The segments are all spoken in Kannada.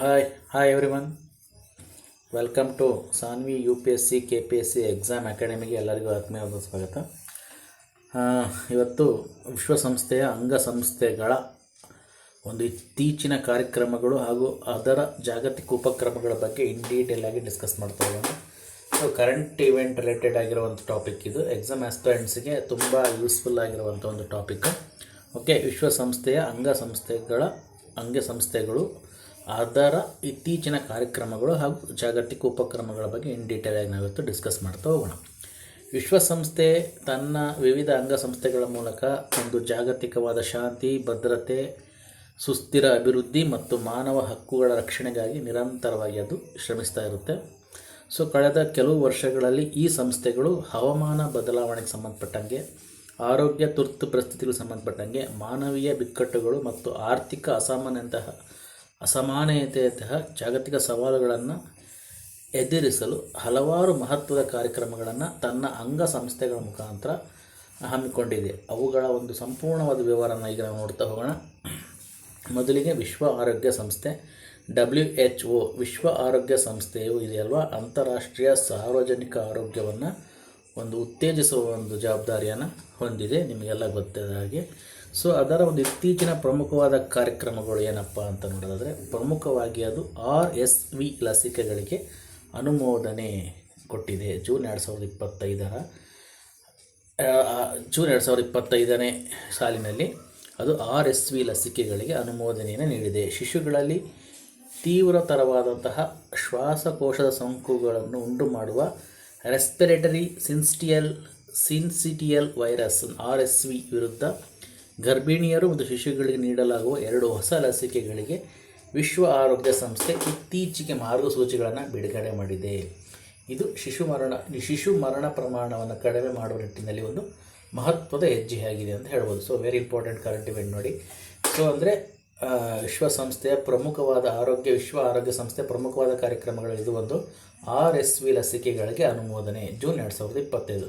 Hi hi everyone welcome to Saanvi U P S C K P S C exam ಅಕಾಡೆಮಿಗೆ ಎಲ್ಲರಿಗೂ ಆತ್ಮೀಯವಾದ ಸ್ವಾಗತ. ಇವತ್ತು ವಿಶ್ವಸಂಸ್ಥೆಯ ಅಂಗಸಂಸ್ಥೆಗಳ ಒಂದು ಇತ್ತೀಚಿನ ಕಾರ್ಯಕ್ರಮಗಳು ಹಾಗೂ ಅದರ ಜಾಗತಿಕ ಉಪಕ್ರಮಗಳ ಬಗ್ಗೆ ಇನ್ ಡೀಟೇಲ್ ಆಗಿ ಡಿಸ್ಕಸ್ ಮಾಡ್ತಾ ಇದ್ದಾನೆ ಸೊ ಕರೆಂಟ್ ಇವೆಂಟ್ ರಿಲೇಟೆಡ್ ಆಗಿರುವಂಥ ಟಾಪಿಕ್ ಇದು. ಎಕ್ಸಾಮ್ ಆಸ್ಪೆರೆಂಟ್ಸ್ಗೆ ತುಂಬ ಯೂಸ್ಫುಲ್ ಆಗಿರುವಂಥ ಒಂದು ಟಾಪಿಕ್ ಓಕೆ ವಿಶ್ವಸಂಸ್ಥೆಯ ಅಂಗಸಂಸ್ಥೆಗಳ ಅಂಗಸಂಸ್ಥೆಗಳು ಅದರ ಇತ್ತೀಚಿನ ಕಾರ್ಯಕ್ರಮಗಳು ಹಾಗೂ ಜಾಗತಿಕ ಉಪಕ್ರಮಗಳ ಬಗ್ಗೆ ಇನ್ ಡೀಟೇಲ್ ಆಗಿ ನಾವಿವತ್ತು ಡಿಸ್ಕಸ್ ಮಾಡ್ತಾ ಹೋಗೋಣ. ವಿಶ್ವಸಂಸ್ಥೆ ತನ್ನ ವಿವಿಧ ಅಂಗಸಂಸ್ಥೆಗಳ ಮೂಲಕ ಒಂದು ಜಾಗತಿಕವಾದ ಶಾಂತಿ, ಭದ್ರತೆ, ಸುಸ್ಥಿರ ಅಭಿವೃದ್ಧಿ ಮತ್ತು ಮಾನವ ಹಕ್ಕುಗಳ ರಕ್ಷಣೆಗಾಗಿ ನಿರಂತರವಾಗಿ ಅದು ಶ್ರಮಿಸ್ತಾ ಇರುತ್ತೆ. ಸೊ ಕಳೆದ ಕೆಲವು ವರ್ಷಗಳಲ್ಲಿ ಈ ಸಂಸ್ಥೆಗಳು ಹವಾಮಾನ ಬದಲಾವಣೆಗೆ ಸಂಬಂಧಪಟ್ಟಂಗೆ, ಆರೋಗ್ಯ ತುರ್ತು ಪರಿಸ್ಥಿತಿಗಳಿಗೆ ಸಂಬಂಧಪಟ್ಟಂಗೆ ಮಾನವೀಯ ಬಿಕ್ಕಟ್ಟುಗಳು ಮತ್ತು ಆರ್ಥಿಕ ಅಸಾಮಾನ್ಯಂತಹ ಅಸಮಾನತೆಯಂತಹ ಜಾಗತಿಕ ಸವಾಲುಗಳನ್ನು ಎದುರಿಸಲು ಹಲವಾರು ಮಹತ್ವದ ಕಾರ್ಯಕ್ರಮಗಳನ್ನು ತನ್ನ ಅಂಗ ಸಂಸ್ಥೆಗಳ ಮುಖಾಂತರ ಹಮ್ಮಿಕೊಂಡಿದೆ. ಅವುಗಳ ಒಂದು ಸಂಪೂರ್ಣವಾದ ವಿವರನ ಈಗ ನಾವು ನೋಡ್ತಾ ಹೋಗೋಣ. ಮೊದಲಿಗೆ ವಿಶ್ವ ಆರೋಗ್ಯ ಸಂಸ್ಥೆ ಡಬ್ಲ್ಯೂ ಎಚ್ ಒ ವಿಶ್ವ ಆರೋಗ್ಯ ಸಂಸ್ಥೆಯು ಇದೆಯಲ್ವ? ಅಂತಾರಾಷ್ಟ್ರೀಯ ಸಾರ್ವಜನಿಕ ಆರೋಗ್ಯವನ್ನು ಒಂದು ಉತ್ತೇಜಿಸುವ ಒಂದು ಜವಾಬ್ದಾರಿಯನ್ನು ಹೊಂದಿದೆ, ನಿಮಗೆಲ್ಲ ಗೊತ್ತಾದ ಹಾಗೆ. ಸೊ ಅದರ ಒಂದು ಇತ್ತೀಚಿನ ಪ್ರಮುಖವಾದ ಕಾರ್ಯಕ್ರಮಗಳು ಏನಪ್ಪ ಅಂತ ನೋಡೋದಾದರೆ, ಪ್ರಮುಖವಾಗಿ ಅದು ಆರ್ ಎಸ್ ವಿ ಲಸಿಕೆಗಳಿಗೆ ಅನುಮೋದನೆ ಕೊಟ್ಟಿದೆ ಜೂನ್ ಎರಡು ಸಾವಿರದ ಇಪ್ಪತ್ತೈದರ ಜೂನ್ ಎರಡು ಸಾವಿರದ ಇಪ್ಪತ್ತೈದನೇ ಸಾಲಿನಲ್ಲಿ ಅದು ಆರ್ ಎಸ್ ವಿ ಲಸಿಕೆಗಳಿಗೆ ಅನುಮೋದನೆಯನ್ನು ನೀಡಿದೆ. ಶಿಶುಗಳಲ್ಲಿ ತೀವ್ರತರವಾದಂತಹ ಶ್ವಾಸಕೋಶದ ಸೋಂಕುಗಳನ್ನು ಉಂಟು ಮಾಡುವ respiratory syncytial syncytial virus R S V ವಿರುದ್ಧ ಗರ್ಭಿಣಿಯರು ಮತ್ತು ಶಿಶುಗಳಿಗೆ ನೀಡಲಾಗುವ ಎರಡು ಹೊಸ ಲಸಿಕೆಗಳಿಗೆ ವಿಶ್ವ ಆರೋಗ್ಯ ಸಂಸ್ಥೆ ಇತ್ತೀಚೆಗೆ ಮಾರ್ಗಸೂಚಿಗಳನ್ನು ಬಿಡುಗಡೆ ಮಾಡಿದೆ. ಇದು ಶಿಶು ಮರಣ ಶಿಶು ಮರಣ ಪ್ರಮಾಣವನ್ನು ಕಡಿಮೆ ಮಾಡುವ ನಿಟ್ಟಿನಲ್ಲಿ ಒಂದು ಮಹತ್ವದ ಹೆಜ್ಜೆಯಾಗಿದೆ ಅಂತ ಹೇಳ್ಬೋದು. So very important current event ನೋಡಿ. ಸೊ ಅಂದರೆ ವಿಶ್ವಸಂಸ್ಥೆಯ ಪ್ರಮುಖವಾದ ಆರೋಗ್ಯ, ವಿಶ್ವ ಆರೋಗ್ಯ ಸಂಸ್ಥೆ ಪ್ರಮುಖವಾದ ಕಾರ್ಯಕ್ರಮಗಳು ಇದು ಒಂದು ಆರ್ ಎಸ್ ವಿ ಲಸಿಕೆಗಳಿಗೆ ಅನುಮೋದನೆ, ಜೂನ್ ಎರಡು ಸಾವಿರದ ಇಪ್ಪತ್ತೈದು.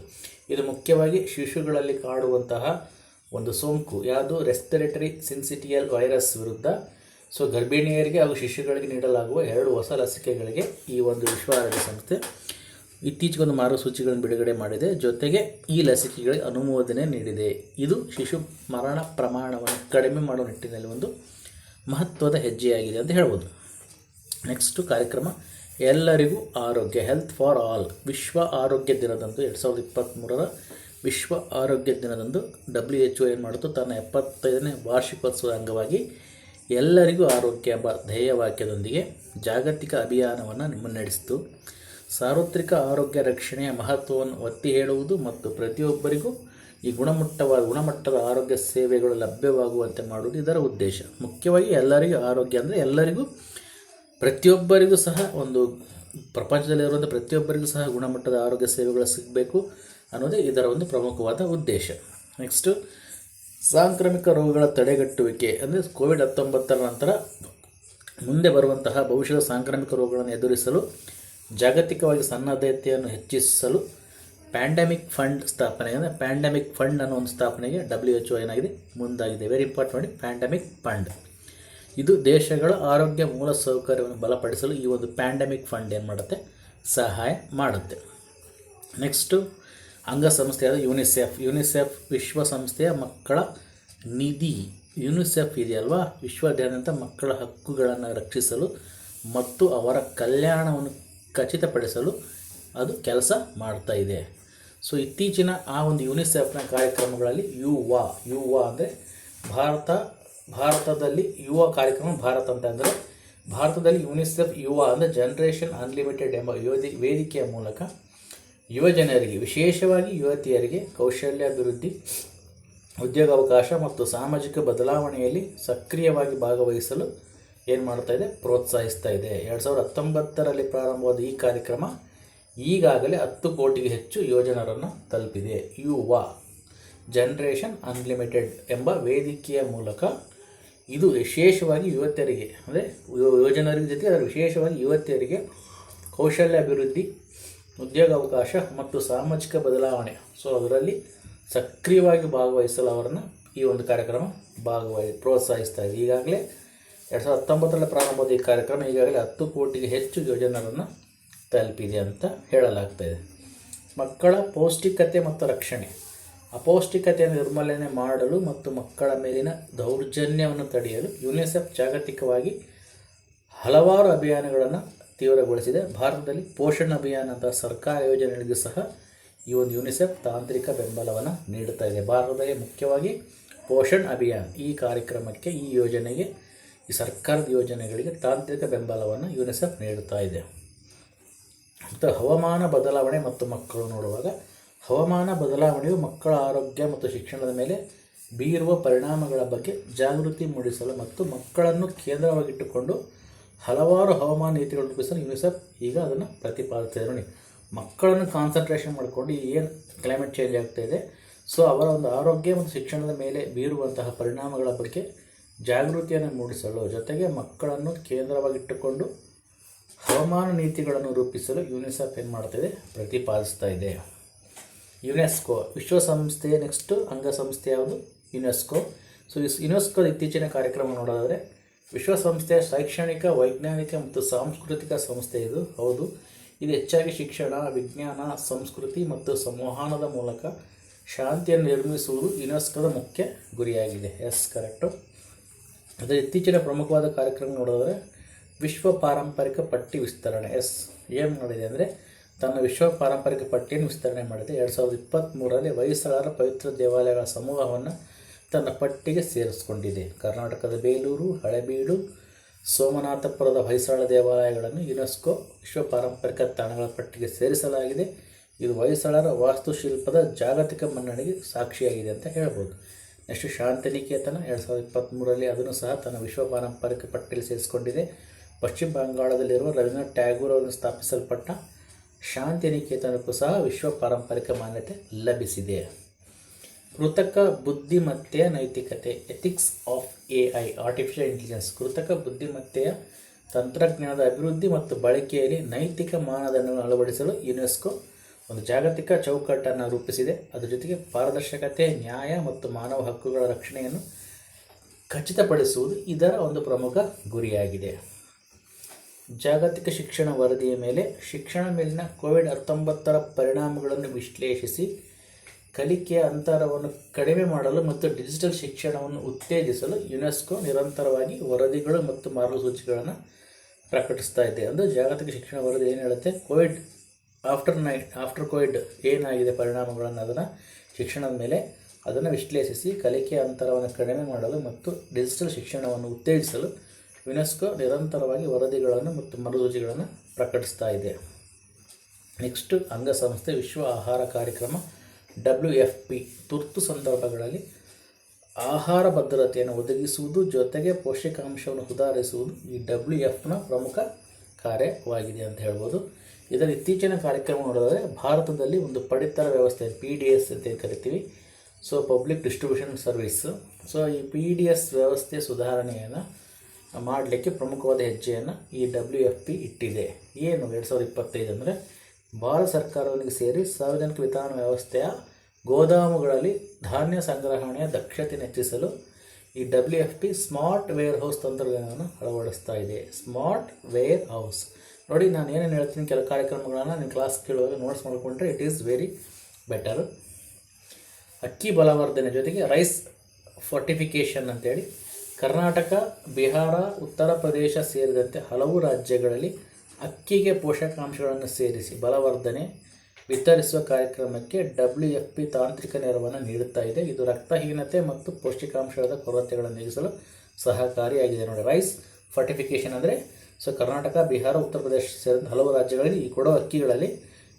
ಇದು ಮುಖ್ಯವಾಗಿ ಶಿಶುಗಳಲ್ಲಿ ಕಾಡುವಂತಹ ಒಂದು ಸೋಂಕು, ಯಾವುದು ರೆಸ್ಪಿರೇಟರಿ ಸಿನ್ಸಿಟಿಯಲ್ ವೈರಸ್ ವಿರುದ್ಧ. ಸೊ ಗರ್ಭಿಣಿಯರಿಗೆ ಹಾಗೂ ಶಿಶುಗಳಿಗೆ ನೀಡಲಾಗುವ ಎರಡು ಹೊಸ ಲಸಿಕೆಗಳಿಗೆ ಈ ಒಂದು ವಿಶ್ವ ಆರೋಗ್ಯ ಸಂಸ್ಥೆ ಇತ್ತೀಚೆಗೆ ಒಂದು ಮಾರ್ಗಸೂಚಿಗಳನ್ನು ಬಿಡುಗಡೆ ಮಾಡಿದೆ. ಜೊತೆಗೆ ಈ ಲಸಿಕೆಗಳಿಗೆ ಅನುಮೋದನೆ ನೀಡಿದೆ. ಇದು ಶಿಶು ಮರಣ ಪ್ರಮಾಣವನ್ನು ಕಡಿಮೆ ಮಾಡುವ ನಿಟ್ಟಿನಲ್ಲಿ ಒಂದು ಮಹತ್ವದ ಹೆಜ್ಜೆಯಾಗಿದೆ ಅಂತ ಹೇಳ್ಬೋದು. ನೆಕ್ಸ್ಟು ಕಾರ್ಯಕ್ರಮ. ಎಲ್ಲರಿಗೂ ಆರೋಗ್ಯ ಹೆಲ್ತ್ ಫಾರ್ ಆಲ್ ವಿಶ್ವ ಆರೋಗ್ಯ ದಿನದಂದು ಎರಡು ಸಾವಿರದ ಇಪ್ಪತ್ತ್ಮೂರರ ವಿಶ್ವ ಆರೋಗ್ಯ ದಿನದಂದು ಡಬ್ಲ್ಯೂ ಎಚ್ ಒ ಏನು ಮಾಡಿತು ತನ್ನ ಎಪ್ಪತ್ತೈದನೇ ವಾರ್ಷಿಕೋತ್ಸವದ ಅಂಗವಾಗಿ ಎಲ್ಲರಿಗೂ ಆರೋಗ್ಯ ಎಂಬ ಧ್ಯೇಯವಾಕ್ಯದೊಂದಿಗೆ ಜಾಗತಿಕ ಅಭಿಯಾನವನ್ನು ಮುನ್ನಡೆಸಿತು. ಸಾರ್ವತ್ರಿಕ ಆರೋಗ್ಯ ರಕ್ಷಣೆಯ ಮಹತ್ವವನ್ನು ಒತ್ತಿ ಹೇಳುವುದು ಮತ್ತು ಪ್ರತಿಯೊಬ್ಬರಿಗೂ ಈ ಗುಣಮಟ್ಟವಾದ, ಗುಣಮಟ್ಟದ ಆರೋಗ್ಯ ಸೇವೆಗಳು ಲಭ್ಯವಾಗುವಂತೆ ಮಾಡುವುದು ಇದರ ಉದ್ದೇಶ. ಮುಖ್ಯವಾಗಿ ಎಲ್ಲರಿಗೂ ಆರೋಗ್ಯ ಅಂದರೆ ಎಲ್ಲರಿಗೂ ಪ್ರತಿಯೊಬ್ಬರಿಗೂ ಸಹ ಒಂದು ಪ್ರಪಂಚದಲ್ಲಿರುವಂಥ ಪ್ರತಿಯೊಬ್ಬರಿಗೂ ಸಹ ಗುಣಮಟ್ಟದ ಆರೋಗ್ಯ ಸೇವೆಗಳು ಸಿಗಬೇಕು ಅನ್ನೋದೇ ಇದರ ಒಂದು ಪ್ರಮುಖವಾದ ಉದ್ದೇಶ. ನೆಕ್ಸ್ಟು ಸಾಂಕ್ರಾಮಿಕ ರೋಗಗಳ ತಡೆಗಟ್ಟುವಿಕೆ ಅಂದರೆ ಕೋವಿಡ್ ಹತ್ತೊಂಬತ್ತರ ನಂತರ ಮುಂದೆ ಬರುವಂತಹ ಭವಿಷ್ಯದ ಸಾಂಕ್ರಾಮಿಕ ರೋಗಗಳನ್ನು ಎದುರಿಸಲು, ಜಾಗತಿಕವಾಗಿ ಸನ್ನದ್ಧತೆಯನ್ನು ಹೆಚ್ಚಿಸಲು ಪ್ಯಾಂಡಮಿಕ್ ಫಂಡ್ ಸ್ಥಾಪನೆ ಅಂದರೆ ಪ್ಯಾಂಡಮಿಕ್ ಫಂಡ್ ಅನ್ನೋ ಒಂದು ಸ್ಥಾಪನೆಗೆ ಡಬ್ಲ್ಯೂ ಎಚ್ ಏನಾಗಿದೆ? ಮುಂದಾಗಿದೆ. ವೆರಿ ಇಂಪಾರ್ಟೆಂಟ್ ಪ್ಯಾಂಡಮಿಕ್ ಫಂಡ್ ಇದು ದೇಶಗಳ ಆರೋಗ್ಯ ಮೂಲ ಸೌಕರ್ಯವನ್ನು ಬಲಪಡಿಸಲು ಈ ಒಂದು ಪ್ಯಾಂಡಮಿಕ್ ಫಂಡ್ ಏನು ಮಾಡುತ್ತೆ? ಸಹಾಯ ಮಾಡುತ್ತೆ. ನೆಕ್ಸ್ಟು ಅಂಗಸಂಸ್ಥೆಯಾದ ಯುನಿಸೆಫ್ ಯುನಿಸೆಫ್ ವಿಶ್ವಸಂಸ್ಥೆಯ ಮಕ್ಕಳ ನಿಧಿ. ಯುನಿಸೆಫ್ ಇದೆಯಲ್ವಾ? ವಿಶ್ವಾದ್ಯಂತ ಮಕ್ಕಳ ಹಕ್ಕುಗಳನ್ನು ರಕ್ಷಿಸಲು ಮತ್ತು ಅವರ ಕಲ್ಯಾಣವನ್ನು ಖಚಿತಪಡಿಸಲು ಅದು ಕೆಲಸ ಮಾಡ್ತಾ ಇದೆ. ಸೊ ಇತ್ತೀಚಿನ ಆ ಒಂದು ಯುನಿಸೆಫ್ನ ಕಾರ್ಯಕ್ರಮಗಳಲ್ಲಿ ಯುವ ಯುವ ಅಂದರೆ ಭಾರತ ಭಾರತದಲ್ಲಿ ಯುವ ಕಾರ್ಯಕ್ರಮ ಭಾರತ ಅಂತ ಅಂದರೆ ಭಾರತದಲ್ಲಿ ಯುನಿಸೆಫ್ ಯುವ ಅಂದರೆ ಜನ್ರೇಷನ್ ಅನ್ಲಿಮಿಟೆಡ್ ಎಂಬ ಯೋಧಿ ವೇದಿಕೆಯ ಮೂಲಕ ಯುವ ಜನರಿಗೆ, ವಿಶೇಷವಾಗಿ ಯುವತಿಯರಿಗೆ ಕೌಶಲ್ಯಾಭಿವೃದ್ಧಿ, ಉದ್ಯೋಗಾವಕಾಶ ಮತ್ತು ಸಾಮಾಜಿಕ ಬದಲಾವಣೆಯಲ್ಲಿ ಸಕ್ರಿಯವಾಗಿ ಭಾಗವಹಿಸಲು ಏನು ಮಾಡ್ತಾ ಇದೆ? ಪ್ರೋತ್ಸಾಹಿಸ್ತಾ ಇದೆ. ಎರಡು ಸಾವಿರದ ಹತ್ತೊಂಬತ್ತರಲ್ಲಿ ಪ್ರಾರಂಭವಾದ ಈ ಕಾರ್ಯಕ್ರಮ ಈಗಾಗಲೇ ಹತ್ತು ಕೋಟಿಗೆ ಹೆಚ್ಚು ಯೋಜನರನ್ನು ತಲುಪಿದೆ. ಯುವ ಜನ್ರೇಷನ್ ಅನ್ಲಿಮಿಟೆಡ್ ಎಂಬ ವೇದಿಕೆಯ ಮೂಲಕ ಇದು ವಿಶೇಷವಾಗಿ ಯುವತಿಯರಿಗೆ, ಅಂದರೆ ಯೋಜನರಿಗೆ ಜೊತೆ ಅದರ ವಿಶೇಷವಾಗಿ ಯುವತಿಯರಿಗೆ ಕೌಶಲ್ಯ ಅಭಿವೃದ್ಧಿ, ಉದ್ಯೋಗಾವಕಾಶ ಮತ್ತು ಸಾಮಾಜಿಕ ಬದಲಾವಣೆ. ಸೊ ಅದರಲ್ಲಿ ಸಕ್ರಿಯವಾಗಿ ಭಾಗವಹಿಸಲು ಅವರನ್ನು ಈ ಒಂದು ಕಾರ್ಯಕ್ರಮ ಭಾಗವಹಿ ಪ್ರೋತ್ಸಾಹಿಸ್ತಾ ಇದೆ. ಈಗಾಗಲೇ ಎರಡು ಸಾವಿರದ ಹತ್ತೊಂಬತ್ತರಲ್ಲಿ ಪ್ರಾರಂಭವಾದ ಈ ಕಾರ್ಯಕ್ರಮ ಈಗಾಗಲೇ ಹತ್ತು ಕೋಟಿಗೆ ಹೆಚ್ಚು ಯೋಜನೆಗಳನ್ನು ತಲುಪಿದೆ ಅಂತ ಹೇಳಲಾಗ್ತಾಯಿದೆ ಮಕ್ಕಳ ಪೌಷ್ಟಿಕತೆ ಮತ್ತು ರಕ್ಷಣೆ. ಅಪೌಷ್ಟಿಕತೆಯನ್ನು ನಿರ್ಮೂಲನೆ ಮಾಡಲು ಮತ್ತು ಮಕ್ಕಳ ಮೇಲಿನ ದೌರ್ಜನ್ಯವನ್ನು ತಡೆಯಲು ಯುನಿಸೆಫ್ ಜಾಗತಿಕವಾಗಿ ಹಲವಾರು ಅಭಿಯಾನಗಳನ್ನು ತೀವ್ರಗೊಳಿಸಿದೆ. ಭಾರತದಲ್ಲಿ ಪೋಷಣ್ ಅಭಿಯಾನ ಅಂತ ಸರ್ಕಾರ ಯೋಜನೆಗಳಿಗೂ ಸಹ ಈ ಒಂದು ಯುನಿಸೆಫ್ ತಾಂತ್ರಿಕ ಬೆಂಬಲವನ್ನು ನೀಡುತ್ತಾ ಇದೆ. ಭಾರತದಲ್ಲಿ ಮುಖ್ಯವಾಗಿ ಪೋಷಣ್ ಅಭಿಯಾನ್ ಈ ಕಾರ್ಯಕ್ರಮಕ್ಕೆ, ಈ ಯೋಜನೆಗೆ, ಈ ಸರ್ಕಾರದ ಯೋಜನೆಗಳಿಗೆ ತಾಂತ್ರಿಕ ಬೆಂಬಲವನ್ನು ಯುನಿಸೆಫ್ ನೀಡುತ್ತಾ ಇದೆ. ಮತ್ತು ಹವಾಮಾನ ಬದಲಾವಣೆ ಮತ್ತು ಮಕ್ಕಳು ನೋಡುವಾಗ ಹವಾಮಾನ ಬದಲಾವಣೆಯು ಮಕ್ಕಳ ಆರೋಗ್ಯ ಮತ್ತು ಶಿಕ್ಷಣದ ಮೇಲೆ ಬೀರುವ ಪರಿಣಾಮಗಳ ಬಗ್ಗೆ ಜಾಗೃತಿ ಮೂಡಿಸಲು ಮತ್ತು ಮಕ್ಕಳನ್ನು ಕೇಂದ್ರವಾಗಿಟ್ಟುಕೊಂಡು ಹಲವಾರು ಹವಾಮಾನ ನೀತಿಗಳನ್ನು ರೂಪಿಸಲು ಯುನಿಸೆಫ್ ಈಗ ಅದನ್ನು ಪ್ರತಿಪಾದಿಸ್ತಿದೆ ನೋಡಿ, ಮಕ್ಕಳನ್ನು ಕಾನ್ಸಂಟ್ರೇಷನ್ ಮಾಡಿಕೊಂಡು ಏನು ಕ್ಲೈಮೇಟ್ ಚೇಂಜ್ ಆಗ್ತಾ ಇದೆ ಸೊ ಅವರ ಒಂದು ಆರೋಗ್ಯ ಮತ್ತು ಶಿಕ್ಷಣದ ಮೇಲೆ ಬೀರುವಂತಹ ಪರಿಣಾಮಗಳ ಬಗ್ಗೆ ಜಾಗೃತಿಯನ್ನು ಮೂಡಿಸಲು ಜೊತೆಗೆ ಮಕ್ಕಳನ್ನು ಕೇಂದ್ರವಾಗಿಟ್ಟುಕೊಂಡು ಹವಾಮಾನ ನೀತಿಗಳನ್ನು ರೂಪಿಸಲು ಯುನಿಸೆಫ್ ಏನು ಮಾಡ್ತಾಯಿದೆ ಪ್ರತಿಪಾದಿಸ್ತಾ ಇದೆ. ಯುನೆಸ್ಕೋ, ವಿಶ್ವಸಂಸ್ಥೆ ನೆಕ್ಸ್ಟು ಅಂಗಸಂಸ್ಥೆ ಯಾವುದು? ಯುನೆಸ್ಕೋ. ಸೊ ಇಸ್ ಯುನೆಸ್ಕೋದ ಇತ್ತೀಚಿನ ಕಾರ್ಯಕ್ರಮ ನೋಡೋದಾದರೆ, ವಿಶ್ವಸಂಸ್ಥೆಯ ಶೈಕ್ಷಣಿಕ, ವೈಜ್ಞಾನಿಕ ಮತ್ತು ಸಾಂಸ್ಕೃತಿಕ ಸಂಸ್ಥೆ ಇದು. ಹೌದು. ಇದು ಹೆಚ್ಚಾಗಿ ಶಿಕ್ಷಣ, ವಿಜ್ಞಾನ, ಸಂಸ್ಕೃತಿ ಮತ್ತು ಸಂವಹನದ ಮೂಲಕ ಶಾಂತಿಯನ್ನು ನಿರ್ಮಿಸುವುದು ಯುನೆಸ್ಕೋದ ಮುಖ್ಯ ಗುರಿಯಾಗಿದೆ. ಎಸ್ ಕರೆಕ್ಟು ಅದರ ಇತ್ತೀಚಿನ ಪ್ರಮುಖವಾದ ಕಾರ್ಯಕ್ರಮ ನೋಡೋದಾದರೆ, ವಿಶ್ವ ಪಾರಂಪರಿಕ ಪಟ್ಟಿ ವಿಸ್ತರಣೆ. ಎಸ್ ಏನು ಮಾಡಿದೆ ಅಂದರೆ ತನ್ನ ವಿಶ್ವ ಪಾರಂಪರಿಕ ಪಟ್ಟಿಯನ್ನು ವಿಸ್ತರಣೆ ಮಾಡಿದೆ. ಎರಡು ಸಾವಿರದ ಇಪ್ಪತ್ತ್ಮೂರರಲ್ಲಿ ಹೊಯ್ಸಳರ ಪವಿತ್ರ ದೇವಾಲಯಗಳ ಸಮೂಹವನ್ನು ತನ್ನ ಪಟ್ಟಿಗೆ ಸೇರಿಸಿಕೊಂಡಿದೆ. ಕರ್ನಾಟಕದ ಬೇಲೂರು, ಹಳೆಬೀಡು, ಸೋಮನಾಥಪುರದ ಹೊಯ್ಸಳ ದೇವಾಲಯಗಳನ್ನು ಯುನೆಸ್ಕೋ ವಿಶ್ವ ಪಾರಂಪರಿಕ ತಾಣಗಳ ಪಟ್ಟಿಗೆ ಸೇರಿಸಲಾಗಿದೆ. ಇದು ಹೊಯ್ಸಳರ ವಾಸ್ತುಶಿಲ್ಪದ ಜಾಗತಿಕ ಮನ್ನಣೆಗೆ ಸಾಕ್ಷಿಯಾಗಿದೆ ಅಂತ ಹೇಳ್ಬೋದು. ನೆಕ್ಸ್ಟ್ ಶಾಂತಿನಿಕೇತನ ಎರಡು ಸಾವಿರದ ಇಪ್ಪತ್ತ್ಮೂರರಲ್ಲಿ ಅದನ್ನು ಸಹ ತನ್ನ ವಿಶ್ವ ಪಾರಂಪರಿಕ ಪಟ್ಟಿಯಲ್ಲಿ ಸೇರಿಸಿಕೊಂಡಿದೆ. ಪಶ್ಚಿಮ ಬಂಗಾಳದಲ್ಲಿರುವ ರವೀಂದ್ರನಾಥ್ ಟ್ಯಾಗೂರ್ ಅವರನ್ನು ಸ್ಥಾಪಿಸಲ್ಪಟ್ಟ ಶಾಂತಿನಿಕೇತನಕ್ಕೂ ಸಹ ವಿಶ್ವ ಪಾರಂಪರಿಕ ಮಾನ್ಯತೆ ಲಭಿಸಿದೆ. ಕೃತಕ ಬುದ್ಧಿಮತ್ತೆಯ ನೈತಿಕತೆ ethics of A I artificial intelligence ಕೃತಕ ಬುದ್ಧಿಮತ್ತೆಯ ತಂತ್ರಜ್ಞಾನದ ಅಭಿವೃದ್ಧಿ ಮತ್ತು ಬಳಕೆಯಲ್ಲಿ ನೈತಿಕ ಮಾನದಂಡಗಳನ್ನು ಅಳವಡಿಸಲು ಯುನೆಸ್ಕೋ ಒಂದು ಜಾಗತಿಕ ಚೌಕಟ್ಟನ್ನು ರೂಪಿಸಿದೆ. ಅದರ ಜೊತೆಗೆ ಪಾರದರ್ಶಕತೆ, ನ್ಯಾಯ ಮತ್ತು ಮಾನವ ಹಕ್ಕುಗಳ ರಕ್ಷಣೆಯನ್ನು ಖಚಿತಪಡಿಸುವುದು ಇದರ ಒಂದು ಪ್ರಮುಖ ಗುರಿಯಾಗಿದೆ. ಜಾಗತಿಕ ಶಿಕ್ಷಣ ವರದಿಯ ಮೇಲೆ ಶಿಕ್ಷಣ ಮೇಲಿನ ಕೋವಿಡ್ ಹತ್ತೊಂಬತ್ತರ ಪರಿಣಾಮಗಳನ್ನು ವಿಶ್ಲೇಷಿಸಿ ಕಲಿಕೆಯ ಅಂತರವನ್ನು ಕಡಿಮೆ ಮಾಡಲು ಮತ್ತು ಡಿಜಿಟಲ್ ಶಿಕ್ಷಣವನ್ನು ಉತ್ತೇಜಿಸಲು ಯುನೆಸ್ಕೋ ನಿರಂತರವಾಗಿ ವರದಿಗಳು ಮತ್ತು ಮಾರ್ಗಸೂಚಿಗಳನ್ನು ಪ್ರಕಟಿಸ್ತಾ ಇದೆ. ಅಂದರೆ ಜಾಗತಿಕ ಶಿಕ್ಷಣ ವರದಿ ಏನು ಹೇಳುತ್ತೆ? ಕೋವಿಡ್ ಆಫ್ಟರ್ ನೈ ಆಫ್ಟರ್ ಕೋವಿಡ್ ಏನಾಗಿದೆ ಪರಿಣಾಮಗಳನ್ನು ಅದನ್ನು ಶಿಕ್ಷಣದ ಮೇಲೆ ಅದನ್ನು ವಿಶ್ಲೇಷಿಸಿ ಕಲಿಕೆಯ ಅಂತರವನ್ನು ಕಡಿಮೆ ಮಾಡಲು ಮತ್ತು ಡಿಜಿಟಲ್ ಶಿಕ್ಷಣವನ್ನು ಉತ್ತೇಜಿಸಲು ಯುನೆಸ್ಕೋ ನಿರಂತರವಾಗಿ ವರದಿಗಳನ್ನು ಮತ್ತು ಮರುಸೂಚಿಗಳನ್ನು ಪ್ರಕಟಿಸ್ತಾ ಇದೆ. ನೆಕ್ಸ್ಟು, ಅಂಗಸಂಸ್ಥೆ ವಿಶ್ವ ಆಹಾರ ಕಾರ್ಯಕ್ರಮ, ಡಬ್ಲ್ಯೂ ಎಫ್ ಪಿ. ತುರ್ತು ಸಂದರ್ಭಗಳಲ್ಲಿ ಆಹಾರ ಭದ್ರತೆಯನ್ನು ಒದಗಿಸುವುದು ಜೊತೆಗೆ ಪೋಷಕಾಂಶವನ್ನು ಸುಧಾರಿಸುವುದು ಈ ಡಬ್ಲ್ಯೂ ಎಫ್ನ ಪ್ರಮುಖ ಕಾರ್ಯವಾಗಿದೆ ಅಂತ ಹೇಳ್ಬೋದು. ಇದರ ಇತ್ತೀಚಿನ ಕಾರ್ಯಕ್ರಮ ನೋಡಿದರೆ ಭಾರತದಲ್ಲಿ ಒಂದು ಪಡಿತರ ವ್ಯವಸ್ಥೆ, ಪಿ ಡಿ ಎಸ್ ಅಂತ ಕರಿತೀವಿ. So public distribution service so ಈ ಪಿ ಡಿ ಎಸ್ ವ್ಯವಸ್ಥೆ ಸುಧಾರಣೆಯನ್ನು ಮಾಡಲಿಕ್ಕೆ ಪ್ರಮುಖವಾದ ಹೆಜ್ಜೆಯನ್ನು ಈ ಡಬ್ಲ್ಯೂ ಎಫ್ ಪಿ ಇಟ್ಟಿದೆ. ಏನು ಎರಡು ಸಾವಿರದ ಇಪ್ಪತ್ತೈದು ಅಂದರೆ ಭಾರತ ಸರ್ಕಾರದೊಂದಿಗೆ ಸೇರಿ ಸಾರ್ವಜನಿಕ ವಿತರಣಾ ವ್ಯವಸ್ಥೆಯ ಗೋದಾಮುಗಳಲ್ಲಿ ಧಾನ್ಯ ಸಂಗ್ರಹಣೆಯ ದಕ್ಷತೆಯನ್ನು ಹೆಚ್ಚಿಸಲು ಈ W F P smart warehouse ತಂತ್ರಜ್ಞಾನವನ್ನು ಅಳವಡಿಸ್ತಾ ಇದೆ. ಸ್ಮಾರ್ಟ್ ವೇರ್ ಹೌಸ್ ನೋಡಿ, ನಾನು ಏನೇನು ಹೇಳ್ತೀನಿ ಕೆಲ ಕಾರ್ಯಕ್ರಮಗಳನ್ನು ನಿಮ್ಮ ಕ್ಲಾಸ್ ಕೇಳುವಾಗ ನೋಟ್ಸ್ ಮಾಡಿಕೊಂಡ್ರೆ ಇಟ್ ಈಸ್ ವೆರಿ ಬೆಟರ್ ಅಕ್ಕಿ ಬಲವರ್ಧನೆ ಜೊತೆಗೆ ರೈಸ್ ಫೋರ್ಟಿಫಿಕೇಷನ್ ಅಂತೇಳಿ ಕರ್ನಾಟಕ, ಬಿಹಾರ, ಉತ್ತರ ಪ್ರದೇಶ ಸೇರಿದಂತೆ ಹಲವು ರಾಜ್ಯಗಳಲ್ಲಿ ಅಕ್ಕಿಗೆ ಪೋಷಕಾಂಶಗಳನ್ನು ಸೇರಿಸಿ ಬಲವರ್ಧನೆ, ವಿತರಿಸುವ ಕಾರ್ಯಕ್ರಮಕ್ಕೆ ಡಬ್ಲ್ಯೂ ಎಫ್ ಪಿ ತಾಂತ್ರಿಕ ನೆರವನ್ನು ನೀಡುತ್ತಾ ಇದೆ. ಇದು ರಕ್ತಹೀನತೆ ಮತ್ತು ಪೌಷ್ಟಿಕಾಂಶದ ಕೊರತೆಗಳನ್ನು ನೀಗಿಸಲು ಸಹಕಾರಿಯಾಗಿದೆ. ನೋಡಿ ರೈಸ್ ಫರ್ಟಿಫಿಕೇಷನ್ ಅಂದರೆ, ಸೊ ಕರ್ನಾಟಕ, ಬಿಹಾರ, ಉತ್ತರ ಪ್ರದೇಶ ಸೇರಿದಂತೆ ಹಲವು ರಾಜ್ಯಗಳಲ್ಲಿ ಈ ಕೊಡೋ ಅಕ್ಕಿಗಳಲ್ಲಿ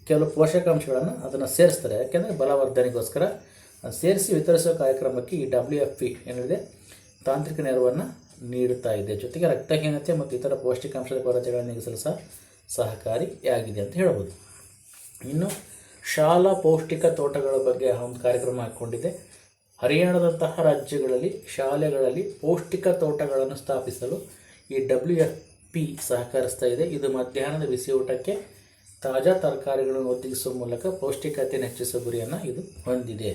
ಕೆಲವು ಪೋಷಕಾಂಶಗಳನ್ನು ಅದನ್ನು ಸೇರಿಸ್ತಾರೆ. ಯಾಕೆಂದರೆ ಬಲವರ್ಧನೆಗೋಸ್ಕರ ಸೇರಿಸಿ ವಿತರಿಸುವ ಕಾರ್ಯಕ್ರಮಕ್ಕೆ ಈ ಡಬ್ಲ್ಯೂ ಎಫ್ ಪಿ ಏನಿದೆ ತಾಂತ್ರಿಕ ನೆರವನ್ನು ನೀಡುತ್ತಾ ಇದೆ. ಜೊತೆಗೆ ರಕ್ತಹೀನತೆ ಮತ್ತು ಇತರ ಪೌಷ್ಟಿಕಾಂಶದ ಕೊರತೆಗಳನ್ನು ನೀಗಿಸಲು ಸಹ ಸಹಕಾರಿಯಾಗಿದೆ ಅಂತ ಹೇಳ್ಬೋದು ಇನ್ನು ಶಾಲಾ ಪೌಷ್ಟಿಕ ತೋಟಗಳ ಬಗ್ಗೆ ಒಂದು ಕಾರ್ಯಕ್ರಮ ಹಾಕ್ಕೊಂಡಿದೆ ಹರಿಯಾಣದಂತಹ ರಾಜ್ಯಗಳಲ್ಲಿ, ಶಾಲೆಗಳಲ್ಲಿ ಪೌಷ್ಟಿಕ ತೋಟಗಳನ್ನು ಸ್ಥಾಪಿಸಲು ಈ ಡಬ್ಲ್ಯೂ ಎಫ್ ಪಿ ಸಹಕರಿಸ್ತಾ ಇದೆ. ಇದು ಮಧ್ಯಾಹ್ನದ ಬಿಸಿ ಊಟಕ್ಕೆ ತಾಜಾ ತರಕಾರಿಗಳನ್ನು ಒದಗಿಸುವ ಮೂಲಕ ಪೌಷ್ಟಿಕತೆಯನ್ನು ಹೆಚ್ಚಿಸುವ ಗುರಿಯನ್ನು ಇದು ಹೊಂದಿದೆ.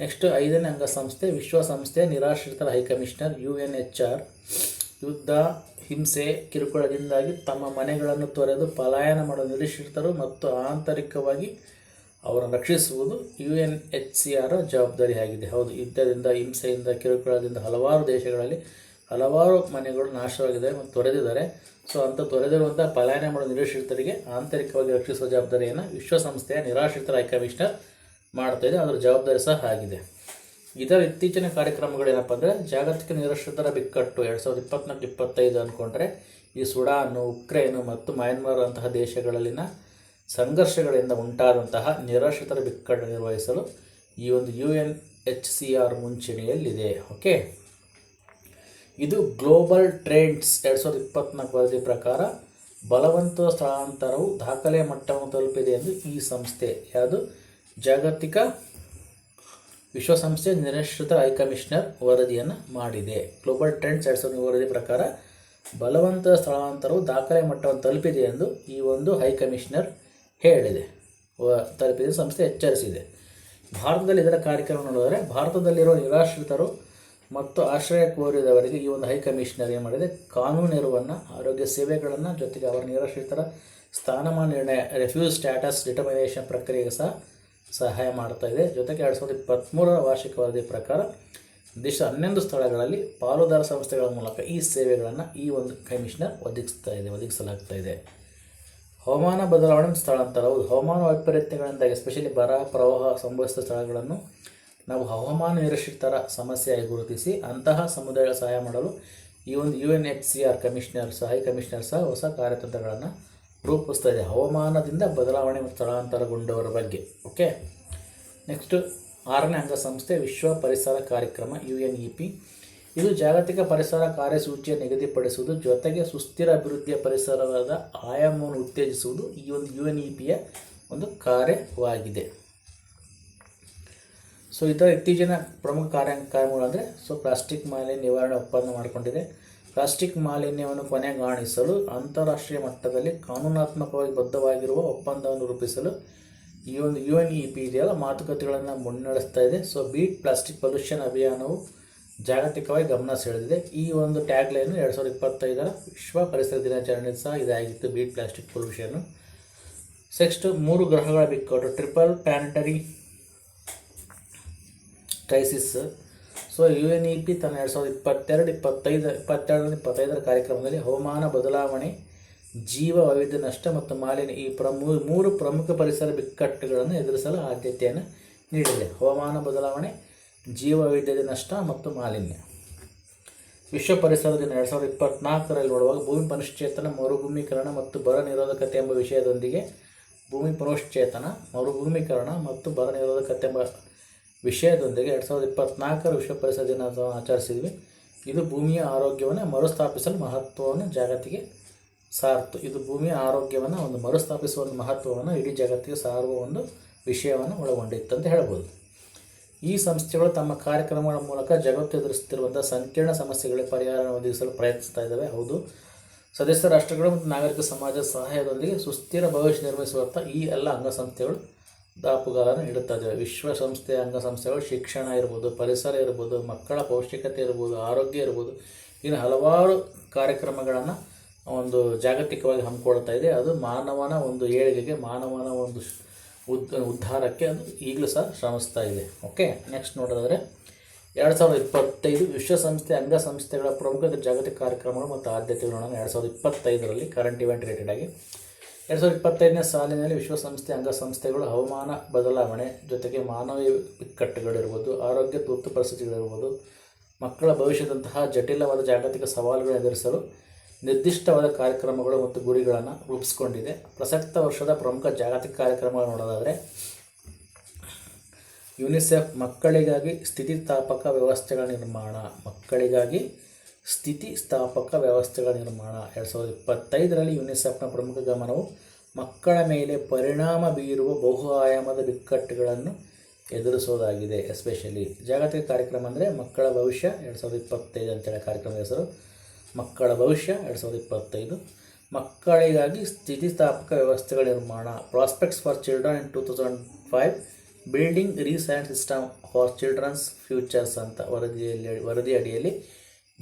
ನೆಕ್ಸ್ಟ್ ಐದನೇ ಅಂಗಸಂಸ್ಥೆ, ವಿಶ್ವಸಂಸ್ಥೆ ನಿರಾಶ್ರಿತರ high commissioner U N H R ಯುದ್ಧ, ಹಿಂಸೆ, ಕಿರುಕುಳದಿಂದಾಗಿ ತಮ್ಮ ಮನೆಗಳನ್ನು ತೊರೆದು ಪಲಾಯನ ಮಾಡುವ ನಿರೀಕ್ಷಿತರು ಮತ್ತು ಆಂತರಿಕವಾಗಿ ಅವರನ್ನು ರಕ್ಷಿಸುವುದು U N H C R ಜವಾಬ್ದಾರಿಯಾಗಿದೆ. ಹೌದು, ಯುದ್ಧದಿಂದ, ಹಿಂಸೆಯಿಂದ, ಕಿರುಕುಳದಿಂದ ಹಲವಾರು ದೇಶಗಳಲ್ಲಿ ಹಲವಾರು ಮನೆಗಳು ನಾಶವಾಗಿದೆ ಮತ್ತು ತೊರೆದಿದ್ದಾರೆ. ಸೊ, ಅಂತ ತೊರೆದಿರುವಂಥ ಪಲಾಯನ ಮಾಡುವ ನಿರೀಕ್ಷಿತರಿಗೆ ಆಂತರಿಕವಾಗಿ ರಕ್ಷಿಸುವ ಜವಾಬ್ದಾರಿಯನ್ನು ವಿಶ್ವಸಂಸ್ಥೆಯ ನಿರಾಶ್ರಿತರ ಹೈ ಕಮಿಷನರ್ ಮಾಡ್ತಾ ಇದೆ ಅದರ ಜವಾಬ್ದಾರಿ ಸಹ ಆಗಿದೆ. ಇದರ ಇತ್ತೀಚಿನ ಕಾರ್ಯಕ್ರಮಗಳೇನಪ್ಪ ಅಂದರೆ, ಜಾಗತಿಕ ನಿರಾಶ್ರಿತರ ಬಿಕ್ಕಟ್ಟು ಎರಡು ಸಾವಿರದ ಇಪ್ಪತ್ನಾಲ್ಕು ಇಪ್ಪತ್ತೈದು ಅಂದ್ಕೊಂಡ್ರೆ ಈ ಸುಡಾನು, ಉಕ್ರೇನು ಮತ್ತು ಮಯನ್ಮಾರ್ ಅಂತಹ ದೇಶಗಳಲ್ಲಿನ ಸಂಘರ್ಷಗಳಿಂದ ಉಂಟಾದಂತಹ ನಿರಾಶ್ರಿತರ ಬಿಕ್ಕಟ್ಟು ನಿರ್ವಹಿಸಲು ಈ ಒಂದು U N H C R ಮುಂಚೂಣಿಯಲ್ಲಿದೆ, ಓಕೆ? ಇದು ಗ್ಲೋಬಲ್ ಟ್ರೆಂಡ್ಸ್ ಎರಡು ಸಾವಿರದ ಇಪ್ಪತ್ನಾಲ್ಕು ವರದಿ ಪ್ರಕಾರ ಬಲವಂತ ಸ್ಥಳಾಂತರವು ದಾಖಲೆ ಮಟ್ಟವನ್ನು ತಲುಪಿದೆ ಎಂದು ಈ ಸಂಸ್ಥೆ, ಯಾವುದು? ಜಾಗತಿಕ ವಿಶ್ವಸಂಸ್ಥೆ ನಿರಾಶ್ರಿತ ಹೈಕಮಿಷನರ್ ವರದಿಯನ್ನು ಮಾಡಿದೆ. ಗ್ಲೋಬಲ್ ಟ್ರೆಂಡ್ಸ್ ಎರಡು ಸಾವಿರದ ವರದಿ ಪ್ರಕಾರ ಬಲವಂತ ಸ್ಥಳಾಂತರವು ದಾಖಲೆ ಮಟ್ಟವನ್ನು ತಲುಪಿದೆ ಎಂದು ಈ ಒಂದು ಹೈ ಕಮಿಷನರ್ ಹೇಳಿದೆ. ತಲುಪಿದೆ ಸಂಸ್ಥೆ ಎಚ್ಚರಿಸಿದೆ. ಭಾರತದಲ್ಲಿ ಇದರ ಕಾರ್ಯಕ್ರಮ ನೋಡಿದರೆ ಭಾರತದಲ್ಲಿರುವ ನಿರಾಶ್ರಿತರು ಮತ್ತು ಆಶ್ರಯ ಕೋರಿದವರಿಗೆ ಈ ಒಂದು ಹೈ ಕಮಿಷನರ್ ಏನು ಮಾಡಿದೆ? ಕಾನೂನು ನೆರವನ್ನು, ಆರೋಗ್ಯ ಸೇವೆಗಳನ್ನು ಜೊತೆಗೆ ಅವರ ನಿರಾಶ್ರಿತರ ಸ್ಥಾನಮಾನ ನಿರ್ಣಯ, ರೆಫ್ಯೂಸ್ ಸ್ಟ್ಯಾಟಸ್ ಡಿಟರ್ಮಿನೇಷನ್ ಪ್ರಕ್ರಿಯೆಗೆ ಸಹ ಸಹಾಯ ಮಾಡ್ತಾ ಇದೆ. ಜೊತೆಗೆ ಎರಡು ಸಾವಿರದ ಇಪ್ಪತ್ತ್ಮೂರರ ವಾರ್ಷಿಕ ವರದಿ ಪ್ರಕಾರ ದೇಶದ ಹನ್ನೊಂದು ಸ್ಥಳಗಳಲ್ಲಿ ಪಾಲುದಾರ ಸಂಸ್ಥೆಗಳ ಮೂಲಕ ಈ ಸೇವೆಗಳನ್ನು ಈ ಒಂದು ಕಮಿಷನರ್ ಒದಗಿಸ್ತಾ ಇದೆ, ಒದಗಿಸಲಾಗ್ತಾ ಇದೆ. ಹವಾಮಾನ ಬದಲಾವಣೆ ಮತ್ತು ಸ್ಥಳಾಂತರ. ಹೌದು, ಹವಾಮಾನ ವೈಪರೀತ್ಯಗಳಿಂದಾಗಿ ಎಸ್ಪೆಷಲಿ ಬರ, ಪ್ರವಾಹ ಸಂಭವಿಸಿದ ಸ್ಥಳಗಳನ್ನು ನಾವು ಹವಾಮಾನ ನಿರೀಕ್ಷಿತರ ಸಮಸ್ಯೆಯಾಗಿ ಗುರುತಿಸಿ ಅಂತಹ ಸಮುದಾಯಗಳ ಸಹಾಯ ಮಾಡಲು ಈ ಒಂದು U N H C R commissioner ಸಹ ಹೈ ಕಮಿಷನರ್ ಸಹ ಹೊಸ ಕಾರ್ಯತಂತ್ರಗಳನ್ನು ರೂಪಿಸ್ತಾ ಇದೆ ಹವಾಮಾನದಿಂದ ಬದಲಾವಣೆ ಸ್ಥಳಾಂತರಗೊಂಡವರ ಬಗ್ಗೆ ಓಕೆ ನೆಕ್ಸ್ಟು ಆರನೇ ಅಂಗಸಂಸ್ಥೆ, ವಿಶ್ವ ಪರಿಸರ ಕಾರ್ಯಕ್ರಮ ಯು ಎನ್ ಇ ಪಿ ಇದು ಜಾಗತಿಕ ಪರಿಸರ ಕಾರ್ಯಸೂಚಿಯನ್ನು ನಿಗದಿಪಡಿಸುವುದು, ಜೊತೆಗೆ ಸುಸ್ಥಿರ ಅಭಿವೃದ್ಧಿಯ ಪರಿಸರದ ಆಯಾಮವನ್ನು ಉತ್ತೇಜಿಸುವುದು ಈ ಒಂದು ಯು ಎನ್ ಇ ಪಿಯ ಒಂದು ಕಾರ್ಯವಾಗಿದೆ. ಸೊ ಇದರ ಇತ್ತೀಚಿನ ಪ್ರಮುಖ ಕಾರ್ಯ ಕಾರ್ಯಗಳು ಅಂದರೆ ಸೊ ಪ್ಲಾಸ್ಟಿಕ್ ಮಾಲಿನ್ಯ ನಿವಾರಣೆ ಒಪ್ಪಂದ ಮಾಡಿಕೊಂಡಿದೆ. ಪ್ಲಾಸ್ಟಿಕ್ ಮಾಲಿನ್ಯವನ್ನು ಕೊನೆಗಾಣಿಸಲು ಅಂತಾರಾಷ್ಟ್ರೀಯ ಮಟ್ಟದಲ್ಲಿ ಕಾನೂನಾತ್ಮಕವಾಗಿ ಬದ್ಧವಾಗಿರುವ ಒಪ್ಪಂದವನ್ನು ರೂಪಿಸಲು ಈ ಒಂದು ಯು ಎನ್ ಇ ಪಿ ಇದೆಯಲ್ಲ, ಮಾತುಕತೆಗಳನ್ನು ಮುನ್ನಡೆಸ್ತಾ ಇದೆ. ಸೊ ಬೀಟ್ ಪ್ಲಾಸ್ಟಿಕ್ ಪೊಲ್ಯೂಷನ್ ಅಭಿಯಾನವು ಜಾಗತಿಕವಾಗಿ ಗಮನ ಸೆಳೆದಿದೆ. ಈ ಒಂದು ಟ್ಯಾಗ್ ಲೈನ್ ಎರಡು ಸಾವಿರದ ಇಪ್ಪತ್ತೈದರ ವಿಶ್ವ ಪರಿಸರ ದಿನಾಚರಣೆ ಸಹ ಇದಾಗಿತ್ತು ಬೀಟ್ ಪ್ಲಾಸ್ಟಿಕ್ ಪೊಲ್ಯೂಷನ್ನು ನೆಕ್ಸ್ಟ್ ಮೂರು ಗ್ರಹಗಳ ಬಿಕ್ಕಟ್ಟು triple planetary crisis so U N E P ತನ್ನ ಎರಡು ಸಾವಿರದ ಇಪ್ಪತ್ತೆರಡು, ಇಪ್ಪತ್ತೈದು ಇಪ್ಪತ್ತೆರಡು ಇಪ್ಪತ್ತೈದರ ಕಾರ್ಯಕ್ರಮದಲ್ಲಿ ಹವಾಮಾನ ಬದಲಾವಣೆ, ಜೀವ ವೈವಿಧ್ಯ ನಷ್ಟ ಮತ್ತು ಮಾಲಿನ್ಯ ಈ ಪ್ರಮು ಮೂರು ಪ್ರಮುಖ ಪರಿಸರ ಬಿಕ್ಕಟ್ಟುಗಳನ್ನು ಎದುರಿಸಲು ಆದ್ಯತೆಯನ್ನು ನೀಡಿದೆ. ಹವಾಮಾನ ಬದಲಾವಣೆ, ಜೀವ ವೈವಿಧ್ಯದ ನಷ್ಟ ಮತ್ತು ಮಾಲಿನ್ಯ. ವಿಶ್ವ ಪರಿಸರ ದಿನ ಎರಡು ಸಾವಿರದ ಇಪ್ಪತ್ನಾಲ್ಕರಲ್ಲಿ ನೋಡುವಾಗ ಭೂಮಿ ಪುನಶ್ಚೇತನ, ಮರುಭೂಮೀಕರಣ ಮತ್ತು ಬರ ನಿರೋಧಕತೆ ಎಂಬ ವಿಷಯದೊಂದಿಗೆ ಭೂಮಿ ಪುನಶ್ಚೇತನ, ಮರುಭೂಮೀಕರಣ ಮತ್ತು ಬರ ನಿರೋಧಕತೆ ಎಂಬ ವಿಷಯದೊಂದಿಗೆ ಎರಡು ಸಾವಿರದ ಇಪ್ಪತ್ನಾಲ್ಕರ ವಿಶ್ವ ಪರಿಸರ ದಿನವನ್ನು ಆಚರಿಸಿದ್ವಿ. ಇದು ಭೂಮಿಯ ಆರೋಗ್ಯವನ್ನು ಮರುಸ್ಥಾಪಿಸಲು ಮಹತ್ವವನ್ನು ಜಾಗತಿಗೆ ಸಾರ್ತು. ಇದು ಭೂಮಿಯ ಆರೋಗ್ಯವನ್ನು ಒಂದು ಮರುಸ್ಥಾಪಿಸುವ ಒಂದು ಮಹತ್ವವನ್ನು ಇಡೀ ಜಗತ್ತಿಗೆ ಸಾರುವ ಒಂದು ವಿಷಯವನ್ನು ಒಳಗೊಂಡಿತ್ತು ಅಂತ ಹೇಳ್ಬೋದು. ಈ ಸಂಸ್ಥೆಗಳು ತಮ್ಮ ಕಾರ್ಯಕ್ರಮಗಳ ಮೂಲಕ ಜಗತ್ತು ಎದುರಿಸುತ್ತಿರುವಂಥ ಸಂಕೀರ್ಣ ಸಮಸ್ಯೆಗಳಿಗೆ ಪರಿಹಾರ ಒದಗಿಸಲು ಪ್ರಯತ್ನಿಸ್ತಾ ಇದ್ದಾವೆ. ಹೌದು. ಸದಸ್ಯ ರಾಷ್ಟ್ರಗಳು ಮತ್ತು ನಾಗರಿಕ ಸಮಾಜ ಸಹಾಯದೊಂದಿಗೆ ಸುಸ್ಥಿರ ಭವಿಷ್ಯ ನಿರ್ಮಿಸುವಂಥ ಈ ಎಲ್ಲ ಅಂಗಸಂಸ್ಥೆಗಳು ದಾಪುಗಾಲನ್ನು ನೀಡುತ್ತದೆ ವಿಶ್ವಸಂಸ್ಥೆ ಅಂಗಸಂಸ್ಥೆಗಳು ಶಿಕ್ಷಣ ಇರ್ಬೋದು, ಪರಿಸರ ಇರ್ಬೋದು, ಮಕ್ಕಳ ಪೌಷ್ಟಿಕತೆ ಇರ್ಬೋದು, ಆರೋಗ್ಯ ಇರ್ಬೋದು, ಇನ್ನು ಹಲವಾರು ಕಾರ್ಯಕ್ರಮಗಳನ್ನು ಒಂದು ಜಾಗತಿಕವಾಗಿ ಹಮ್ಮಿಕೊಳ್ತಾ ಇದೆ. ಅದು ಮಾನವನ ಒಂದು ಏಳಿಗೆಗೆ, ಮಾನವನ ಒಂದು ಉದ್, ಉದ್ಧಾರಕ್ಕೆ ಅದು ಈಗಲೂ ಸಹ ಶ್ರಮಿಸ್ತಾ ಇದೆ. ಓಕೆ ನೆಕ್ಸ್ಟ್ ನೋಡೋದಾದರೆ, ಎರಡು ಸಾವಿರದ ಇಪ್ಪತ್ತೈದು ವಿಶ್ವಸಂಸ್ಥೆ ಅಂಗಸಂಸ್ಥೆಗಳ ಪ್ರಮುಖ ಜಾಗತಿಕ ಕಾರ್ಯಕ್ರಮಗಳು ಮತ್ತು ಆದ್ಯತೆಗಳನ್ನು ಎರಡು ಸಾವಿರದ ಇಪ್ಪತ್ತೈದರಲ್ಲಿ ಕರೆಂಟ್ ಇವೆಂಟ್ ರಿಲೇಟೆಡ್ ಆಗಿ ಎರಡು ಸಾವಿರದ ಇಪ್ಪತ್ತೈದನೇ ಸಾಲಿನಲ್ಲಿ ವಿಶ್ವಸಂಸ್ಥೆ ಅಂಗಸಂಸ್ಥೆಗಳು ಹವಾಮಾನ ಬದಲಾವಣೆ ಜೊತೆಗೆ ಮಾನವೀಯ ಬಿಕ್ಕಟ್ಟುಗಳಿರ್ಬೋದು ಆರೋಗ್ಯ ತುರ್ತು ಪರಿಸ್ಥಿತಿಗಳಿರ್ಬೋದು, ಮಕ್ಕಳ ಭವಿಷ್ಯದಂತಹ ಜಟಿಲವಾದ ಜಾಗತಿಕ ಸವಾಲುಗಳನ್ನು ಎದುರಿಸಲು ನಿರ್ದಿಷ್ಟವಾದ ಕಾರ್ಯಕ್ರಮಗಳು ಮತ್ತು ಗುರಿಗಳನ್ನು ರೂಪಿಸಿಕೊಂಡಿದೆ. ಪ್ರಸಕ್ತ ವರ್ಷದ ಪ್ರಮುಖ ಜಾಗತಿಕ ಕಾರ್ಯಕ್ರಮಗಳು ನೋಡೋದಾದರೆ, ಯುನಿಸೆಫ್ ಮಕ್ಕಳಿಗಾಗಿ ಸ್ಥಿತಿಸ್ಥಾಪಕ ವ್ಯವಸ್ಥೆಗಳ ನಿರ್ಮಾಣ, ಮಕ್ಕಳಿಗಾಗಿ ಸ್ಥಿತಿಸ್ಥಾಪಕ ವ್ಯವಸ್ಥೆಗಳ ನಿರ್ಮಾಣ. ಎರಡು ಸಾವಿರದ ಇಪ್ಪತ್ತೈದರಲ್ಲಿ ಯುನಿಸೆಫ್ನ ಪ್ರಮುಖ ಗಮನವು ಮಕ್ಕಳ ಮೇಲೆ ಪರಿಣಾಮ ಬೀರುವ ಬಹು ಆಯಾಮದ ಬಿಕ್ಕಟ್ಟುಗಳನ್ನು ಎದುರಿಸೋದಾಗಿದೆ, ಎಸ್ಪೆಷಲಿ ಜಾಗತಿಕ ಕಾರ್ಯಕ್ರಮ ಅಂದರೆ ಮಕ್ಕಳ ಭವಿಷ್ಯ. ಎರಡು ಸಾವಿರದ ಇಪ್ಪತ್ತೈದು ಅಂತೇಳಿ ಕಾರ್ಯಕ್ರಮದ ಹೆಸರು ಮಕ್ಕಳ ಭವಿಷ್ಯ. ಎರಡು ಸಾವಿರದ ಇಪ್ಪತ್ತೈದು ಮಕ್ಕಳಿಗಾಗಿ ಸ್ಥಿತಿಸ್ಥಾಪಕ ವ್ಯವಸ್ಥೆಗಳ ನಿರ್ಮಾಣ. Prospects for children in two thousand five building resilient system for children's futures ಅಂತ ವರದಿಯಲ್ಲಿ, ವರದಿ ಅಡಿಯಲ್ಲಿ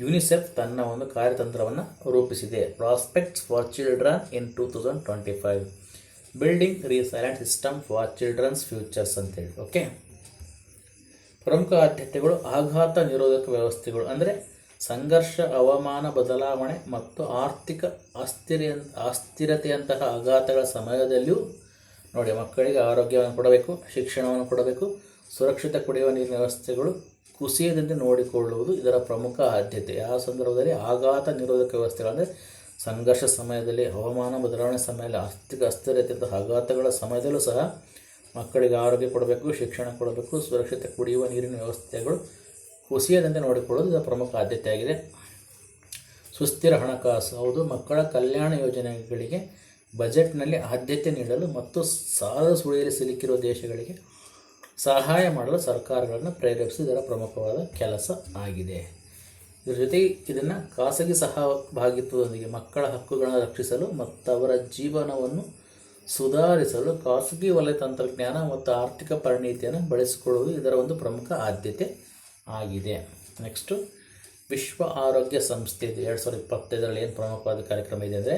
ಯುನಿಸೆಫ್ ತನ್ನ ಒಂದು ಕಾರ್ಯತಂತ್ರವನ್ನು ರೂಪಿಸಿದೆ. Prospects for children in two thousand twenty five building resilient system for children's futures ಅಂತೇಳಿ. ಓಕೆ ಪ್ರಮುಖ ಆದ್ಯತೆಗಳು ಆಘಾತ ನಿರೋಧಕ ವ್ಯವಸ್ಥೆಗಳು ಅಂದರೆ ಸಂಘರ್ಷ, ಹವಾಮಾನ ಬದಲಾವಣೆ ಮತ್ತು ಆರ್ಥಿಕ ಅಸ್ಥಿರ, ಅಸ್ಥಿರತೆಯಂತಹ ಆಘಾತಗಳ ಸಮಯದಲ್ಲಿಯೂ ನೋಡಿ ಮಕ್ಕಳಿಗೆ ಆರೋಗ್ಯವನ್ನು ಕೊಡಬೇಕು, ಶಿಕ್ಷಣವನ್ನು ಕೊಡಬೇಕು, ಸುರಕ್ಷಿತ ಕುಡಿಯುವ ನೀರಿನ ವ್ಯವಸ್ಥೆಗಳು ಕುಸಿಯದಂತೆ ನೋಡಿಕೊಳ್ಳುವುದು ಇದರ ಪ್ರಮುಖ ಆದ್ಯತೆ. ಆ ಸಂದರ್ಭದಲ್ಲಿ ಆಘಾತ ನಿರೋಧಕ ವ್ಯವಸ್ಥೆಗಳಂದರೆ ಸಂಘರ್ಷ ಸಮಯದಲ್ಲಿ, ಹವಾಮಾನ ಬದಲಾವಣೆ ಸಮಯದಲ್ಲಿ, ಆರ್ಥಿಕ ಅಸ್ಥಿರತೆಯಂತಹ ಆಘಾತಗಳ ಸಮಯದಲ್ಲೂ ಸಹ ಮಕ್ಕಳಿಗೆ ಆರೋಗ್ಯ ಕೊಡಬೇಕು, ಶಿಕ್ಷಣ ಕೊಡಬೇಕು, ಸುರಕ್ಷಿತ ಕುಡಿಯುವ ನೀರಿನ ವ್ಯವಸ್ಥೆಗಳು ಕುಸಿಯದಂತೆ ನೋಡಿಕೊಳ್ಳುವುದು ಇದರ ಪ್ರಮುಖ ಆದ್ಯತೆಯಾಗಿದೆ. ಸುಸ್ಥಿರ ಹಣಕಾಸು, ಹೌದು, ಮಕ್ಕಳ ಕಲ್ಯಾಣ ಯೋಜನೆಗಳಿಗೆ ಬಜೆಟ್ನಲ್ಲಿ ಆದ್ಯತೆ ನೀಡಲು ಮತ್ತು ಸಾಲದ ಸುಳಿಯಲ್ಲಿ ಸಿಲುಕಿರುವ ದೇಶಗಳಿಗೆ ಸಹಾಯ ಮಾಡಲು ಸರ್ಕಾರಗಳನ್ನು ಪ್ರೇರೇಪಿಸಿ, ಇದರ ಪ್ರಮುಖವಾದ ಕೆಲಸ ಆಗಿದೆ. ಇದರ ಜೊತೆಗೆ ಇದನ್ನು ಖಾಸಗಿ ಸಹಭಾಗಿತ್ವದೊಂದಿಗೆ ಮಕ್ಕಳ ಹಕ್ಕುಗಳನ್ನು ರಕ್ಷಿಸಲು ಮತ್ತು ಅವರ ಜೀವನವನ್ನು ಸುಧಾರಿಸಲು ಖಾಸಗಿ ವಲಯ ತಂತ್ರಜ್ಞಾನ ಮತ್ತು ಆರ್ಥಿಕ ಪರಿಣಿತಿಯನ್ನು ಬಳಸಿಕೊಳ್ಳುವುದು ಇದರ ಒಂದು ಪ್ರಮುಖ ಆದ್ಯತೆ ಆಗಿದೆ. ನೆಕ್ಸ್ಟು ವಿಶ್ವ ಆರೋಗ್ಯ ಸಂಸ್ಥೆ ಇದು. ಎರಡು ಸಾವಿರದ ಇಪ್ಪತ್ತೈದರಲ್ಲಿ ಏನು ಪ್ರಮುಖವಾದ ಕಾರ್ಯಕ್ರಮ ಇದೆ ಅಂದರೆ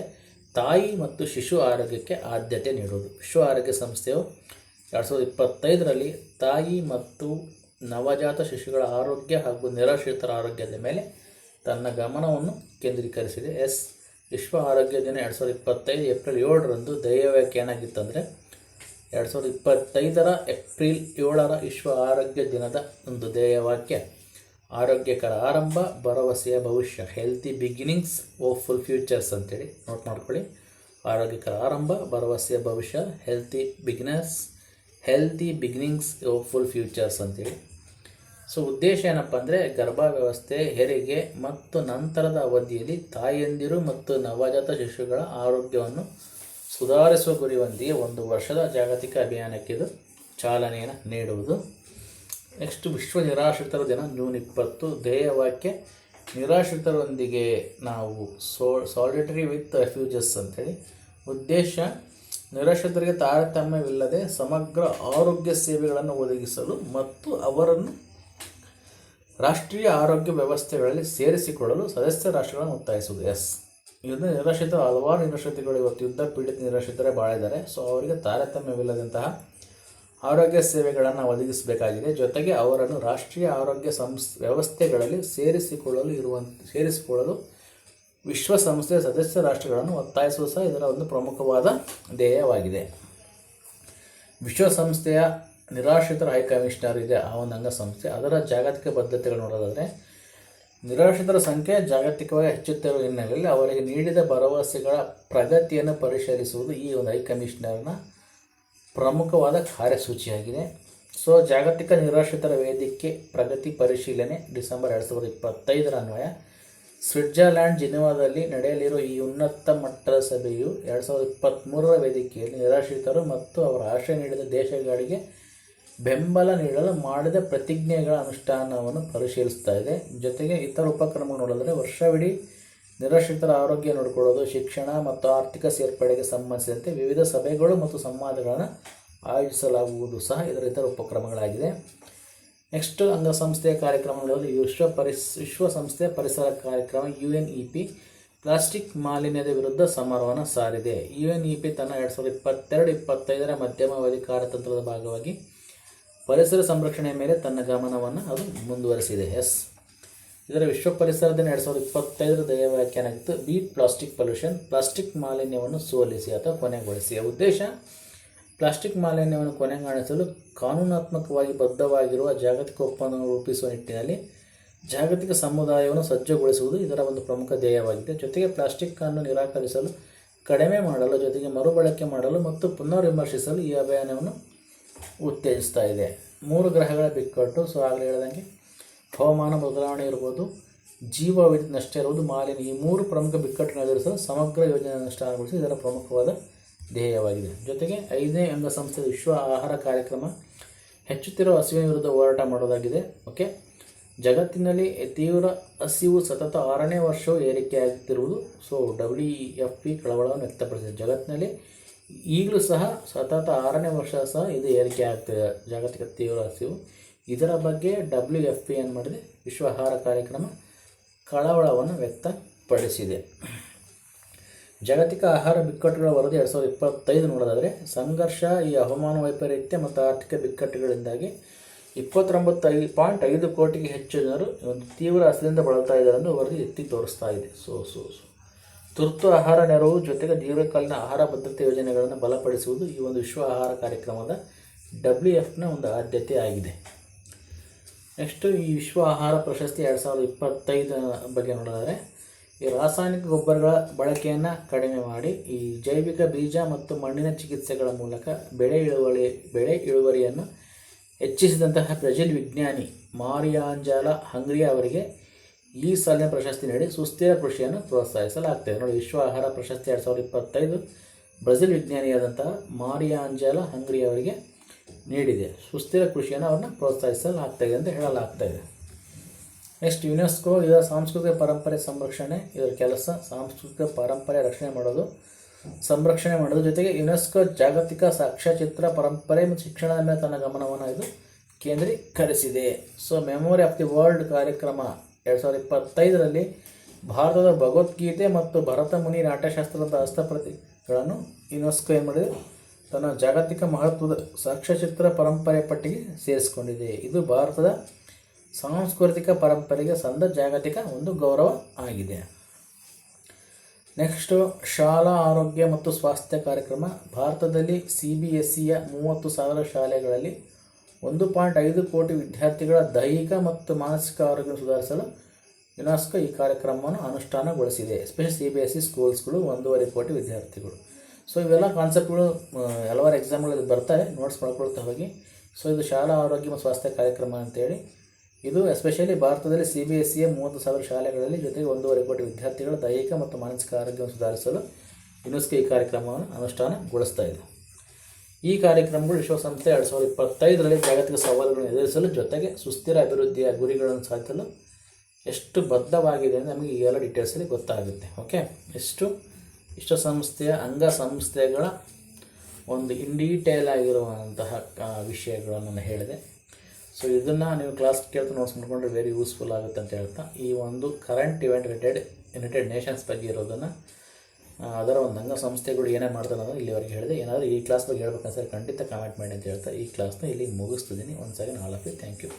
ತಾಯಿ ಮತ್ತು ಶಿಶು ಆರೋಗ್ಯಕ್ಕೆ ಆದ್ಯತೆ ನೀಡುವುದು. ವಿಶ್ವ ಆರೋಗ್ಯ ಸಂಸ್ಥೆಯು ಎರಡು ಸಾವಿರದ ಇಪ್ಪತ್ತೈದರಲ್ಲಿ ತಾಯಿ ಮತ್ತು ನವಜಾತ ಶಿಶುಗಳ ಆರೋಗ್ಯ ಹಾಗೂ ನಿರಾಶ್ರಿತರ ಆರೋಗ್ಯದ ಮೇಲೆ ತನ್ನ ಗಮನವನ್ನು ಕೇಂದ್ರೀಕರಿಸಿದೆ. ಎಸ್. ವಿಶ್ವ ಆರೋಗ್ಯ ದಿನ ಎರಡು ಸಾವಿರದ ಇಪ್ಪತ್ತೈದು ಏಪ್ರಿಲ್ ಏಳರಂದು ಧ್ಯೇಯವಾಕ್ಯ ಏನಾಗಿತ್ತಂದರೆ ಎರಡು ಸಾವಿರದ ಇಪ್ಪತ್ತೈದರ ಏಪ್ರಿಲ್ ಏಳರ ವಿಶ್ವ ಆರೋಗ್ಯ ದಿನದ ಒಂದು ಧ್ಯೇಯವಾಕ್ಯ ಆರೋಗ್ಯಕರ ಆರಂಭ, ಭರವಸೆಯ ಭವಿಷ್ಯ healthy beginnings hopeful futures ಅಂತೇಳಿ ನೋಟ್ ಮಾಡ್ಕೊಳ್ಳಿ. ಆರೋಗ್ಯಕರ ಆರಂಭ, ಭರವಸೆಯ ಭವಿಷ್ಯ healthy beginners healthy beginnings hopeful full futures ಅಂತೇಳಿ. ಸೊ ಉದ್ದೇಶ ಏನಪ್ಪ ಅಂದರೆ ಗರ್ಭಾವ್ಯವಸ್ಥೆ ಹೆರಿಗೆ ಮತ್ತು ನಂತರದ ಅವಧಿಯಲ್ಲಿ ತಾಯಂದಿರು ಮತ್ತು ನವಜಾತ ಶಿಶುಗಳ ಆರೋಗ್ಯವನ್ನು ಸುಧಾರಿಸುವ ಗುರಿಯೊಂದಿಗೆ ಒಂದು ವರ್ಷದ ಜಾಗತಿಕ ಅಭಿಯಾನಕ್ಕೆ ಇದು ಚಾಲನೆಯನ್ನು ನೀಡುವುದು. ನೆಕ್ಸ್ಟ್ ವಿಶ್ವ ನಿರಾಶ್ರಿತರ ದಿನ, ಜೂನ್ ಇಪ್ಪತ್ತು. ಧ್ಯೇಯವಾಕ್ಯ, ನಿರಾಶ್ರಿತರೊಂದಿಗೆ ನಾವು ಸೋ ಸಾಲಿಟರಿ ವಿತ್ ರೆಫ್ಯೂಜಸ್ ಅಂತೇಳಿ. ಉದ್ದೇಶ ನಿರಾಶ್ರಿತರಿಗೆ ತಾರತಮ್ಯವಿಲ್ಲದೆ ಸಮಗ್ರ ಆರೋಗ್ಯ ಸೇವೆಗಳನ್ನು ಒದಗಿಸಲು ಮತ್ತು ಅವರನ್ನು ರಾಷ್ಟ್ರೀಯ ಆರೋಗ್ಯ ವ್ಯವಸ್ಥೆಗಳಲ್ಲಿ ಸೇರಿಸಿಕೊಳ್ಳಲು ಸದಸ್ಯ ರಾಷ್ಟ್ರಗಳನ್ನು ಒತ್ತಾಯಿಸುವುದು. ಎಸ್. ಇದನ್ನು ನಿರಾಶ್ರಿತರು ಹಲವಾರು ನಿರಾಶ್ರಿತಗಳು ಇವತ್ತು ಯುದ್ಧ ಪೀಡಿತ ನಿರಾಶ್ರಿತರೇ ಬಾಳಿದ್ದಾರೆ. ಸೊ, ಅವರಿಗೆ ತಾರತಮ್ಯವಿಲ್ಲದಂತಹ ಆರೋಗ್ಯ ಸೇವೆಗಳನ್ನು ಒದಗಿಸಬೇಕಾಗಿದೆ. ಜೊತೆಗೆ ಅವರನ್ನು ರಾಷ್ಟ್ರೀಯ ಆರೋಗ್ಯ ಸಂಸ್, ವ್ಯವಸ್ಥೆಗಳಲ್ಲಿ ಸೇರಿಸಿಕೊಳ್ಳಲು ಇರುವಂತ, ಸೇರಿಸಿಕೊಳ್ಳಲು ವಿಶ್ವಸಂಸ್ಥೆಯ ಸದಸ್ಯ ರಾಷ್ಟ್ರಗಳನ್ನು ಒತ್ತಾಯಿಸುವ ಸಹ ಇದರ ಒಂದು ಪ್ರಮುಖವಾದ ಧ್ಯೇಯವಾಗಿದೆ. ವಿಶ್ವಸಂಸ್ಥೆಯ ನಿರಾಶ್ರಿತರ ಹೈ ಕಮಿಷನರ್ ಇದೆ, ಆ ಒಂದು ಅಂಗಸಂಸ್ಥೆ ಅದರ ಜಾಗತಿಕ ಬದ್ಧತೆಗಳು ನೋಡೋದಾದರೆ, ನಿರಾಶ್ರಿತರ ಸಂಖ್ಯೆ ಜಾಗತಿಕವಾಗಿ ಹೆಚ್ಚುತ್ತಿರುವ ಹಿನ್ನೆಲೆಯಲ್ಲಿ ಅವರಿಗೆ ನೀಡಿದ ಭರವಸೆಗಳ ಪ್ರಗತಿಯನ್ನು ಪರಿಶೀಲಿಸುವುದು ಈ ಒಂದು ಹೈ ಕಮಿಷನರ್ನ ಪ್ರಮುಖವಾದ ಕಾರ್ಯಸೂಚಿಯಾಗಿದೆ. ಸೊ, ಜಾಗತಿಕ ನಿರಾಶ್ರಿತರ ವೇದಿಕೆ ಪ್ರಗತಿ ಪರಿಶೀಲನೆ ಡಿಸೆಂಬರ್ ಎರಡು ಸಾವಿರದ ಇಪ್ಪತ್ತೈದರ ಅನ್ವಯ. ಸ್ವಿಟ್ಜರ್ಲ್ಯಾಂಡ್ ಜಿನೆವಾದಲ್ಲಿ ನಡೆಯಲಿರುವ ಈ ಉನ್ನತ ಮಟ್ಟದ ಸಭೆಯು ಎರಡು ಸಾವಿರದ ಇಪ್ಪತ್ತ್ಮೂರರ ವೇದಿಕೆಯಲ್ಲಿ ನಿರಾಶ್ರಿತರು ಮತ್ತು ಅವರ ಆಶ್ರಯ ನೀಡಿದ ದೇಶಗಳಿಗೆ ಬೆಂಬಲ ನೀಡಲು ಮಾಡಿದ ಪ್ರತಿಜ್ಞೆಗಳ ಅನುಷ್ಠಾನವನ್ನು ಪರಿಶೀಲಿಸ್ತಾ ಇದೆ. ಜೊತೆಗೆ ಇತರ ಉಪಕ್ರಮಗಳು ನೋಡಿದರೆ ವರ್ಷವಿಡೀ ನಿರಾಶ್ರಿತರ ಆರೋಗ್ಯ ನೋಡಿಕೊಳ್ಳೋದು, ಶಿಕ್ಷಣ ಮತ್ತು ಆರ್ಥಿಕ ಸೇರ್ಪಡೆಗೆ ಸಂಬಂಧಿಸಿದಂತೆ ವಿವಿಧ ಸಭೆಗಳು ಮತ್ತು ಸಂವಾದಗಳನ್ನು ಆಯೋಜಿಸಲಾಗುವುದು ಸಹ ಇದರ ಇತರ ಉಪಕ್ರಮಗಳಾಗಿದೆ. ನೆಕ್ಸ್ಟ್ ಅಂಗಸಂಸ್ಥೆಯ ಕಾರ್ಯಕ್ರಮಗಳಲ್ಲಿ ವಿಶ್ವ ಪರಿಸ್ ವಿಶ್ವಸಂಸ್ಥೆಯ ಪರಿಸರ ಕಾರ್ಯಕ್ರಮ U N E P plastic ಮಾಲಿನ್ಯದ ವಿರುದ್ಧ ಸಮರವನ್ನು ಸಾರಿದೆ ಯು ಎನ್ ಇ ಪಿ ತನ್ನ ಎರಡು ಸಾವಿರದ ಇಪ್ಪತ್ತೆರಡು, ಇಪ್ಪತ್ತೈದರ ಮಧ್ಯಮಾವಧಿ ಕಾರ್ಯತಂತ್ರದ ಭಾಗವಾಗಿ ಪರಿಸರ ಸಂರಕ್ಷಣೆಯ ಮೇಲೆ ತನ್ನ ಗಮನವನ್ನು ಅದು ಮುಂದುವರೆಸಿದೆ. ಎಸ್ ಇದರ ವಿಶ್ವ ಪರಿಸರ ದಿನ ಎರಡು ಸಾವಿರದ ಇಪ್ಪತ್ತೈದರ ವ್ಯಾಖ್ಯಾನಾಗಿತ್ತು ಬೀಟ್ ಪ್ಲಾಸ್ಟಿಕ್ ಪೊಲ್ಯೂಷನ್ ಪ್ಲಾಸ್ಟಿಕ್ ಮಾಲಿನ್ಯವನ್ನು ಸೋಲಿಸಿ ಅಥವಾ ಕೊನೆಗೊಳಿಸಿ. ಉದ್ದೇಶ ಪ್ಲಾಸ್ಟಿಕ್ ಮಾಲಿನ್ಯವನ್ನು ಕೊನೆಗಾಣಿಸಲು ಕಾನೂನಾತ್ಮಕವಾಗಿ ಬದ್ಧವಾಗಿರುವ ಜಾಗತಿಕ ಒಪ್ಪಂದವನ್ನು ರೂಪಿಸುವ ನಿಟ್ಟಿನಲ್ಲಿ ಜಾಗತಿಕ ಸಮುದಾಯವನ್ನು ಸಜ್ಜುಗೊಳಿಸುವುದು ಇದರ ಒಂದು ಪ್ರಮುಖ ಧ್ಯೇಯವಾಗಿದೆ. ಜೊತೆಗೆ ಪ್ಲಾಸ್ಟಿಕ್ ಅನ್ನು ನಿರಾಕರಿಸಲು, ಕಡಿಮೆ ಮಾಡಲು, ಜೊತೆಗೆ ಮರುಬಳಕೆ ಮಾಡಲು ಮತ್ತು ಪುನರ್ವಿಮರ್ಶಿಸಲು ಈ ಅಭಿಯಾನವನ್ನು ಉತ್ತೇಜಿಸ್ತಾ ಇದೆ. ಮೂರು ಗ್ರಹಗಳ ಬಿಕ್ಕಟ್ಟು, ಸೊ ಆಗಲೇ ಹೇಳ್ದಂಗೆ ಹವಾಮಾನ ಬದಲಾವಣೆ ಇರ್ಬೋದು, ಜೀವ ವಿದ್ಯುತ್ ನಷ್ಟ ಇರುವುದು ಮಾಲಿನ್ಯ ಈ ಮೂರು ಪ್ರಮುಖ ಬಿಕ್ಕಟ್ಟನ್ನು ಎದುರಿಸಲು ಸಮಗ್ರ ಯೋಜನೆ ಅನುಷ್ಠಾನಗೊಳಿಸಿ ಇದರ ಪ್ರಮುಖವಾದ ಧ್ಯೇಯವಾಗಿದೆ. ಜೊತೆಗೆ ಐದನೇ ಅಂಗಸಂಸ್ಥೆ ವಿಶ್ವ ಆಹಾರ ಕಾರ್ಯಕ್ರಮ ಹೆಚ್ಚುತ್ತಿರುವ ಹಸಿವಿನ ವಿರುದ್ಧ ಹೋರಾಟ ಮಾಡೋದಾಗಿದೆ ಓಕೆ? ಜಗತ್ತಿನಲ್ಲಿ ತೀವ್ರ ಹಸಿವು ಸತತ ಆರನೇ ವರ್ಷವೂ ಏರಿಕೆಯಾಗುತ್ತಿರುವುದು ಸೊ ಡಬ್ಲ್ಯೂ ಎಫ್ ಪಿ ಕಳವಳವನ್ನು ವ್ಯಕ್ತಪಡಿಸಿದೆ. ಜಗತ್ತಿನಲ್ಲಿ ಈಗಲೂ ಸಹ ಸತತ ಆರನೇ ವರ್ಷ ಸಹ ಇದು ಏರಿಕೆ ಆಗ್ತಿದೆ. ಜಾಗತಿಕ ತೀವ್ರ ಹಸಿವು. ಇದರ ಬಗ್ಗೆ ಡಬ್ಲ್ಯೂ ಎಫ್ ಪಿ ಏನು ಮಾಡಿದೆ? ವಿಶ್ವ ಆಹಾರ ಕಾರ್ಯಕ್ರಮ ಕಳವಳವನ್ನು ವ್ಯಕ್ತಪಡಿಸಿದೆ. ಜಾಗತಿಕ ಆಹಾರ ಬಿಕ್ಕಟ್ಟುಗಳ ವರದಿ ಎರಡು ಸಾವಿರದ ಇಪ್ಪತ್ತೈದು ನೋಡೋದಾದರೆ, ಸಂಘರ್ಷ ಈ ಹವಾಮಾನ ವೈಪರೀತ್ಯ ಮತ್ತು ಆರ್ಥಿಕ ಬಿಕ್ಕಟ್ಟುಗಳಿಂದಾಗಿ ಇಪ್ಪತ್ತೊಂಬತ್ತು ಪಾಯಿಂಟ್ ಐದು ಕೋಟಿಗೆ ಹೆಚ್ಚು ಜನರು ಒಂದು ತೀವ್ರ ಹಸಿರಿಂದ ಬಳಲ್ತಾ ಇದ್ದಾರೆ ಎಂದು ವರದಿ ಎತ್ತಿ ತೋರಿಸ್ತಾ ಇದೆ. So so so. ತುರ್ತು ಆಹಾರ ನೆರವು ಜೊತೆಗೆ ದೀರ್ಘಕಾಲೀನ ಆಹಾರ ಭದ್ರತೆ ಯೋಜನೆಗಳನ್ನು ಬಲಪಡಿಸುವುದು ಈ ಒಂದು ವಿಶ್ವ ಆಹಾರ ಕಾರ್ಯಕ್ರಮದ ಡಬ್ಲ್ಯೂ ಎಫ್ನ ಒಂದು ಆದ್ಯತೆ ಆಗಿದೆ. ನೆಕ್ಸ್ಟು ಈ ವಿಶ್ವ ಆಹಾರ ಪ್ರಶಸ್ತಿ ಎರಡು ಸಾವಿರದ ಇಪ್ಪತ್ತೈದರ ಬಗ್ಗೆ ನೋಡಿದರೆ ಈ ರಾಸಾಯನಿಕ ಗೊಬ್ಬರಗಳ ಬಳಕೆಯನ್ನು ಕಡಿಮೆ ಮಾಡಿ, ಈ ಜೈವಿಕ ಬೀಜ ಮತ್ತು ಮಣ್ಣಿನ ಚಿಕಿತ್ಸೆಗಳ ಮೂಲಕ ಬೆಳೆ ಇಳುವರಿ ಬೆಳೆ ಇಳುವರಿಯನ್ನು ಹೆಚ್ಚಿಸಿದಂತಹ ಬ್ರೆಜಿಲ್ ವಿಜ್ಞಾನಿ ಮಾರಿಯಾಂಜಾಲ ಹಂಗ್ರಿಯ ಅವರಿಗೆ ಈ ಸಾಲಿನ ಪ್ರಶಸ್ತಿ ನೀಡಿ ಸುಸ್ಥಿರ ಕೃಷಿಯನ್ನು ಪ್ರೋತ್ಸಾಹಿಸಲಾಗ್ತದೆ. ನೋಡಿ, ವಿಶ್ವ ಆಹಾರ ಪ್ರಶಸ್ತಿ ಎರಡು ಸಾವಿರದ ಇಪ್ಪತ್ತೈದು ಬ್ರೆಜಿಲ್ ವಿಜ್ಞಾನಿಯಾದಂತಹ ಮಾರಿಯಾಂಜಾಲ ಹಂಗ್ರಿ ಅವರಿಗೆ ನೀಡಿದೆ. ಸುಸ್ಥಿರ ಕೃಷಿಯನ್ನು ಅವ್ರನ್ನ ಪ್ರೋತ್ಸಾಹಿಸಲಾಗ್ತಾಯಿದೆ ಅಂತ ಹೇಳಲಾಗ್ತಾಯಿದೆ ನೆಕ್ಸ್ಟ್ ಯುನೆಸ್ಕೋ, ಇದರ ಸಾಂಸ್ಕೃತಿಕ ಪರಂಪರೆ ಸಂರಕ್ಷಣೆ, ಇದರ ಕೆಲಸ ಸಾಂಸ್ಕೃತಿಕ ಪರಂಪರೆ ರಕ್ಷಣೆ ಮಾಡೋದು. ಸಂರಕ್ಷಣೆ ಮಾಡೋದು. ಜೊತೆಗೆ ಯುನೆಸ್ಕೋ ಜಾಗತಿಕ ಸಾಕ್ಷ್ಯಚಿತ್ರ ಪರಂಪರೆ ಮತ್ತು ಶಿಕ್ಷಣದ ಮೇಲೆ ತನ್ನ ಗಮನವನ್ನು ಇದು ಕೇಂದ್ರೀಕರಿಸಿದೆ. So memory of the world ಕಾರ್ಯಕ್ರಮ ಎರಡು ಸಾವಿರದ ಇಪ್ಪತ್ತೈದರಲ್ಲಿ ಭಾರತದ ಭಗವದ್ಗೀತೆ ಮತ್ತು ಭರತ ಮುನಿ ನಾಟ್ಯಶಾಸ್ತ್ರದ ಹಸ್ತಪ್ರತಿಗಳನ್ನು ಯುನೆಸ್ಕೋ ಏನು ಮಾಡಿದೆ? ತನ್ನ ಜಾಗತಿಕ ಮಹತ್ವದ ಸಾಕ್ಷ್ಯಚಿತ್ರ ಪರಂಪರೆ ಪಟ್ಟಿಗೆ ಸೇರಿಸಿಕೊಂಡಿದೆ. ಇದು ಭಾರತದ ಸಾಂಸ್ಕೃತಿಕ ಪರಂಪರೆಗೆ ಸಂದ ಜಾಗತಿಕ ಒಂದು ಗೌರವ ಆಗಿದೆ. ನೆಕ್ಸ್ಟು ಶಾಲಾ ಆರೋಗ್ಯ ಮತ್ತು ಸ್ವಾಸ್ಥ್ಯ ಕಾರ್ಯಕ್ರಮ. ಭಾರತದಲ್ಲಿ ಸಿ ಬಿ ಎಸ್ ಸಿಯ ಮೂವತ್ತು ಸಾವಿರ ಶಾಲೆಗಳಲ್ಲಿ ಒಂದು ಪಾಯಿಂಟ್ ಐದು ಕೋಟಿ ವಿದ್ಯಾರ್ಥಿಗಳ ದೈಹಿಕ ಮತ್ತು ಮಾನಸಿಕ ಆರೋಗ್ಯ ಸುಧಾರಿಸಲು ಯುನೆಸ್ಕೋ ಈ ಕಾರ್ಯಕ್ರಮವನ್ನು ಅನುಷ್ಠಾನಗೊಳಿಸಿದೆ. Especially C B S C ಸ್ಕೂಲ್ಸ್ಗಳು ಒಂದೂವರೆ ಕೋಟಿ ವಿದ್ಯಾರ್ಥಿಗಳು. ಸೊ ಇವೆಲ್ಲ ಕಾನ್ಸೆಪ್ಟ್ಗಳು ಹಲವಾರು ಎಕ್ಸಾಮ್ಗಳಲ್ಲಿ ಬರ್ತಾರೆ. ನೋಟ್ಸ್ ಮಾಡ್ಕೊಳ್ತಾ ಹೋಗಿ. ಸೊ ಇದು ಶಾಲಾ ಆರೋಗ್ಯ ಮತ್ತು ಸ್ವಾಸ್ಥ್ಯ ಕಾರ್ಯಕ್ರಮ ಅಂತೇಳಿ ಇದು ಎಸ್ಪೆಷಲಿ ಭಾರತದಲ್ಲಿ ಸಿ ಬಿ ಎಸ್ ಸಿಯ ಮೂವತ್ತು ಸಾವಿರ ಶಾಲೆಗಳಲ್ಲಿ ಜೊತೆಗೆ ಒಂದೂವರೆ ಕೋಟಿ ವಿದ್ಯಾರ್ಥಿಗಳ ದೈಹಿಕ ಮತ್ತು ಮಾನಸಿಕ ಆರೋಗ್ಯವನ್ನು ಸುಧಾರಿಸಲು ಯುನೆಸ್ಕೋ ಈ ಕಾರ್ಯಕ್ರಮವನ್ನು ಅನುಷ್ಠಾನಗೊಳಿಸ್ತಾ ಇದೆ. ಈ ಕಾರ್ಯಕ್ರಮಗಳು ವಿಶ್ವಸಂಸ್ಥೆ ಎರಡು ಸಾವಿರದ ಇಪ್ಪತ್ತೈದರಲ್ಲಿ ಜಾಗತಿಕ ಸವಾಲುಗಳನ್ನು ಎದುರಿಸಲು ಜೊತೆಗೆ ಸುಸ್ಥಿರ ಅಭಿವೃದ್ಧಿಯ ಗುರಿಗಳನ್ನು ಸಾಧಿಸಲು ಎಷ್ಟು ಬದ್ಧವಾಗಿದೆ ಅಂತ ನಮಗೆ ಎಲ್ಲ ಡೀಟೇಲ್ಸಲ್ಲಿ ಗೊತ್ತಾಗುತ್ತೆ. ಓಕೆ ಎಷ್ಟು ವಿಶ್ವಸಂಸ್ಥೆಯ ಅಂಗಸಂಸ್ಥೆಗಳ ಒಂದು ಇನ್ ಡೀಟೇಲ್ ಆಗಿರುವಂತಹ ವಿಷಯಗಳನ್ನು ನಾನು ಹೇಳಿದೆ. ಸೊ ಇದನ್ನು ನೀವು ಕ್ಲಾಸ್ ಕೇಳ್ತಾ ನೋಟ್ಸ್ ಮಾಡ್ಕೊಂಡ್ರೆ ವೆರಿ ಯೂಸ್ಫುಲ್ ಆಗುತ್ತೆ ಅಂತ ಹೇಳ್ತಾ, ಈ ಒಂದು current event related United Nations ಬಗ್ಗೆ ಇರೋದನ್ನು ಅದರ ಒಂದು ಅಂಗಸಂಸ್ಥೆಗಳು ಏನೇ ಮಾಡ್ತಾರೆ ಅನ್ನೋದು ಇಲ್ಲಿವರೆಗೆ ಹೇಳಿದೆ. ಏನಾದರೂ ಈ ಕ್ಲಾಸ್ ಬಗ್ಗೆ ಹೇಳ್ಬೇಕಂದ್ರೆ ಖಂಡಿತ ಕಾಮೆಂಟ್ ಮಾಡಿ ಅಂತ ಹೇಳ್ತಾ, ಈ ಕ್ಲಾಸ್ನ ಇಲ್ಲಿ ಮುಗಿಸ್ತಿದ್ದೀನಿ. ಒಂದು second all of thank you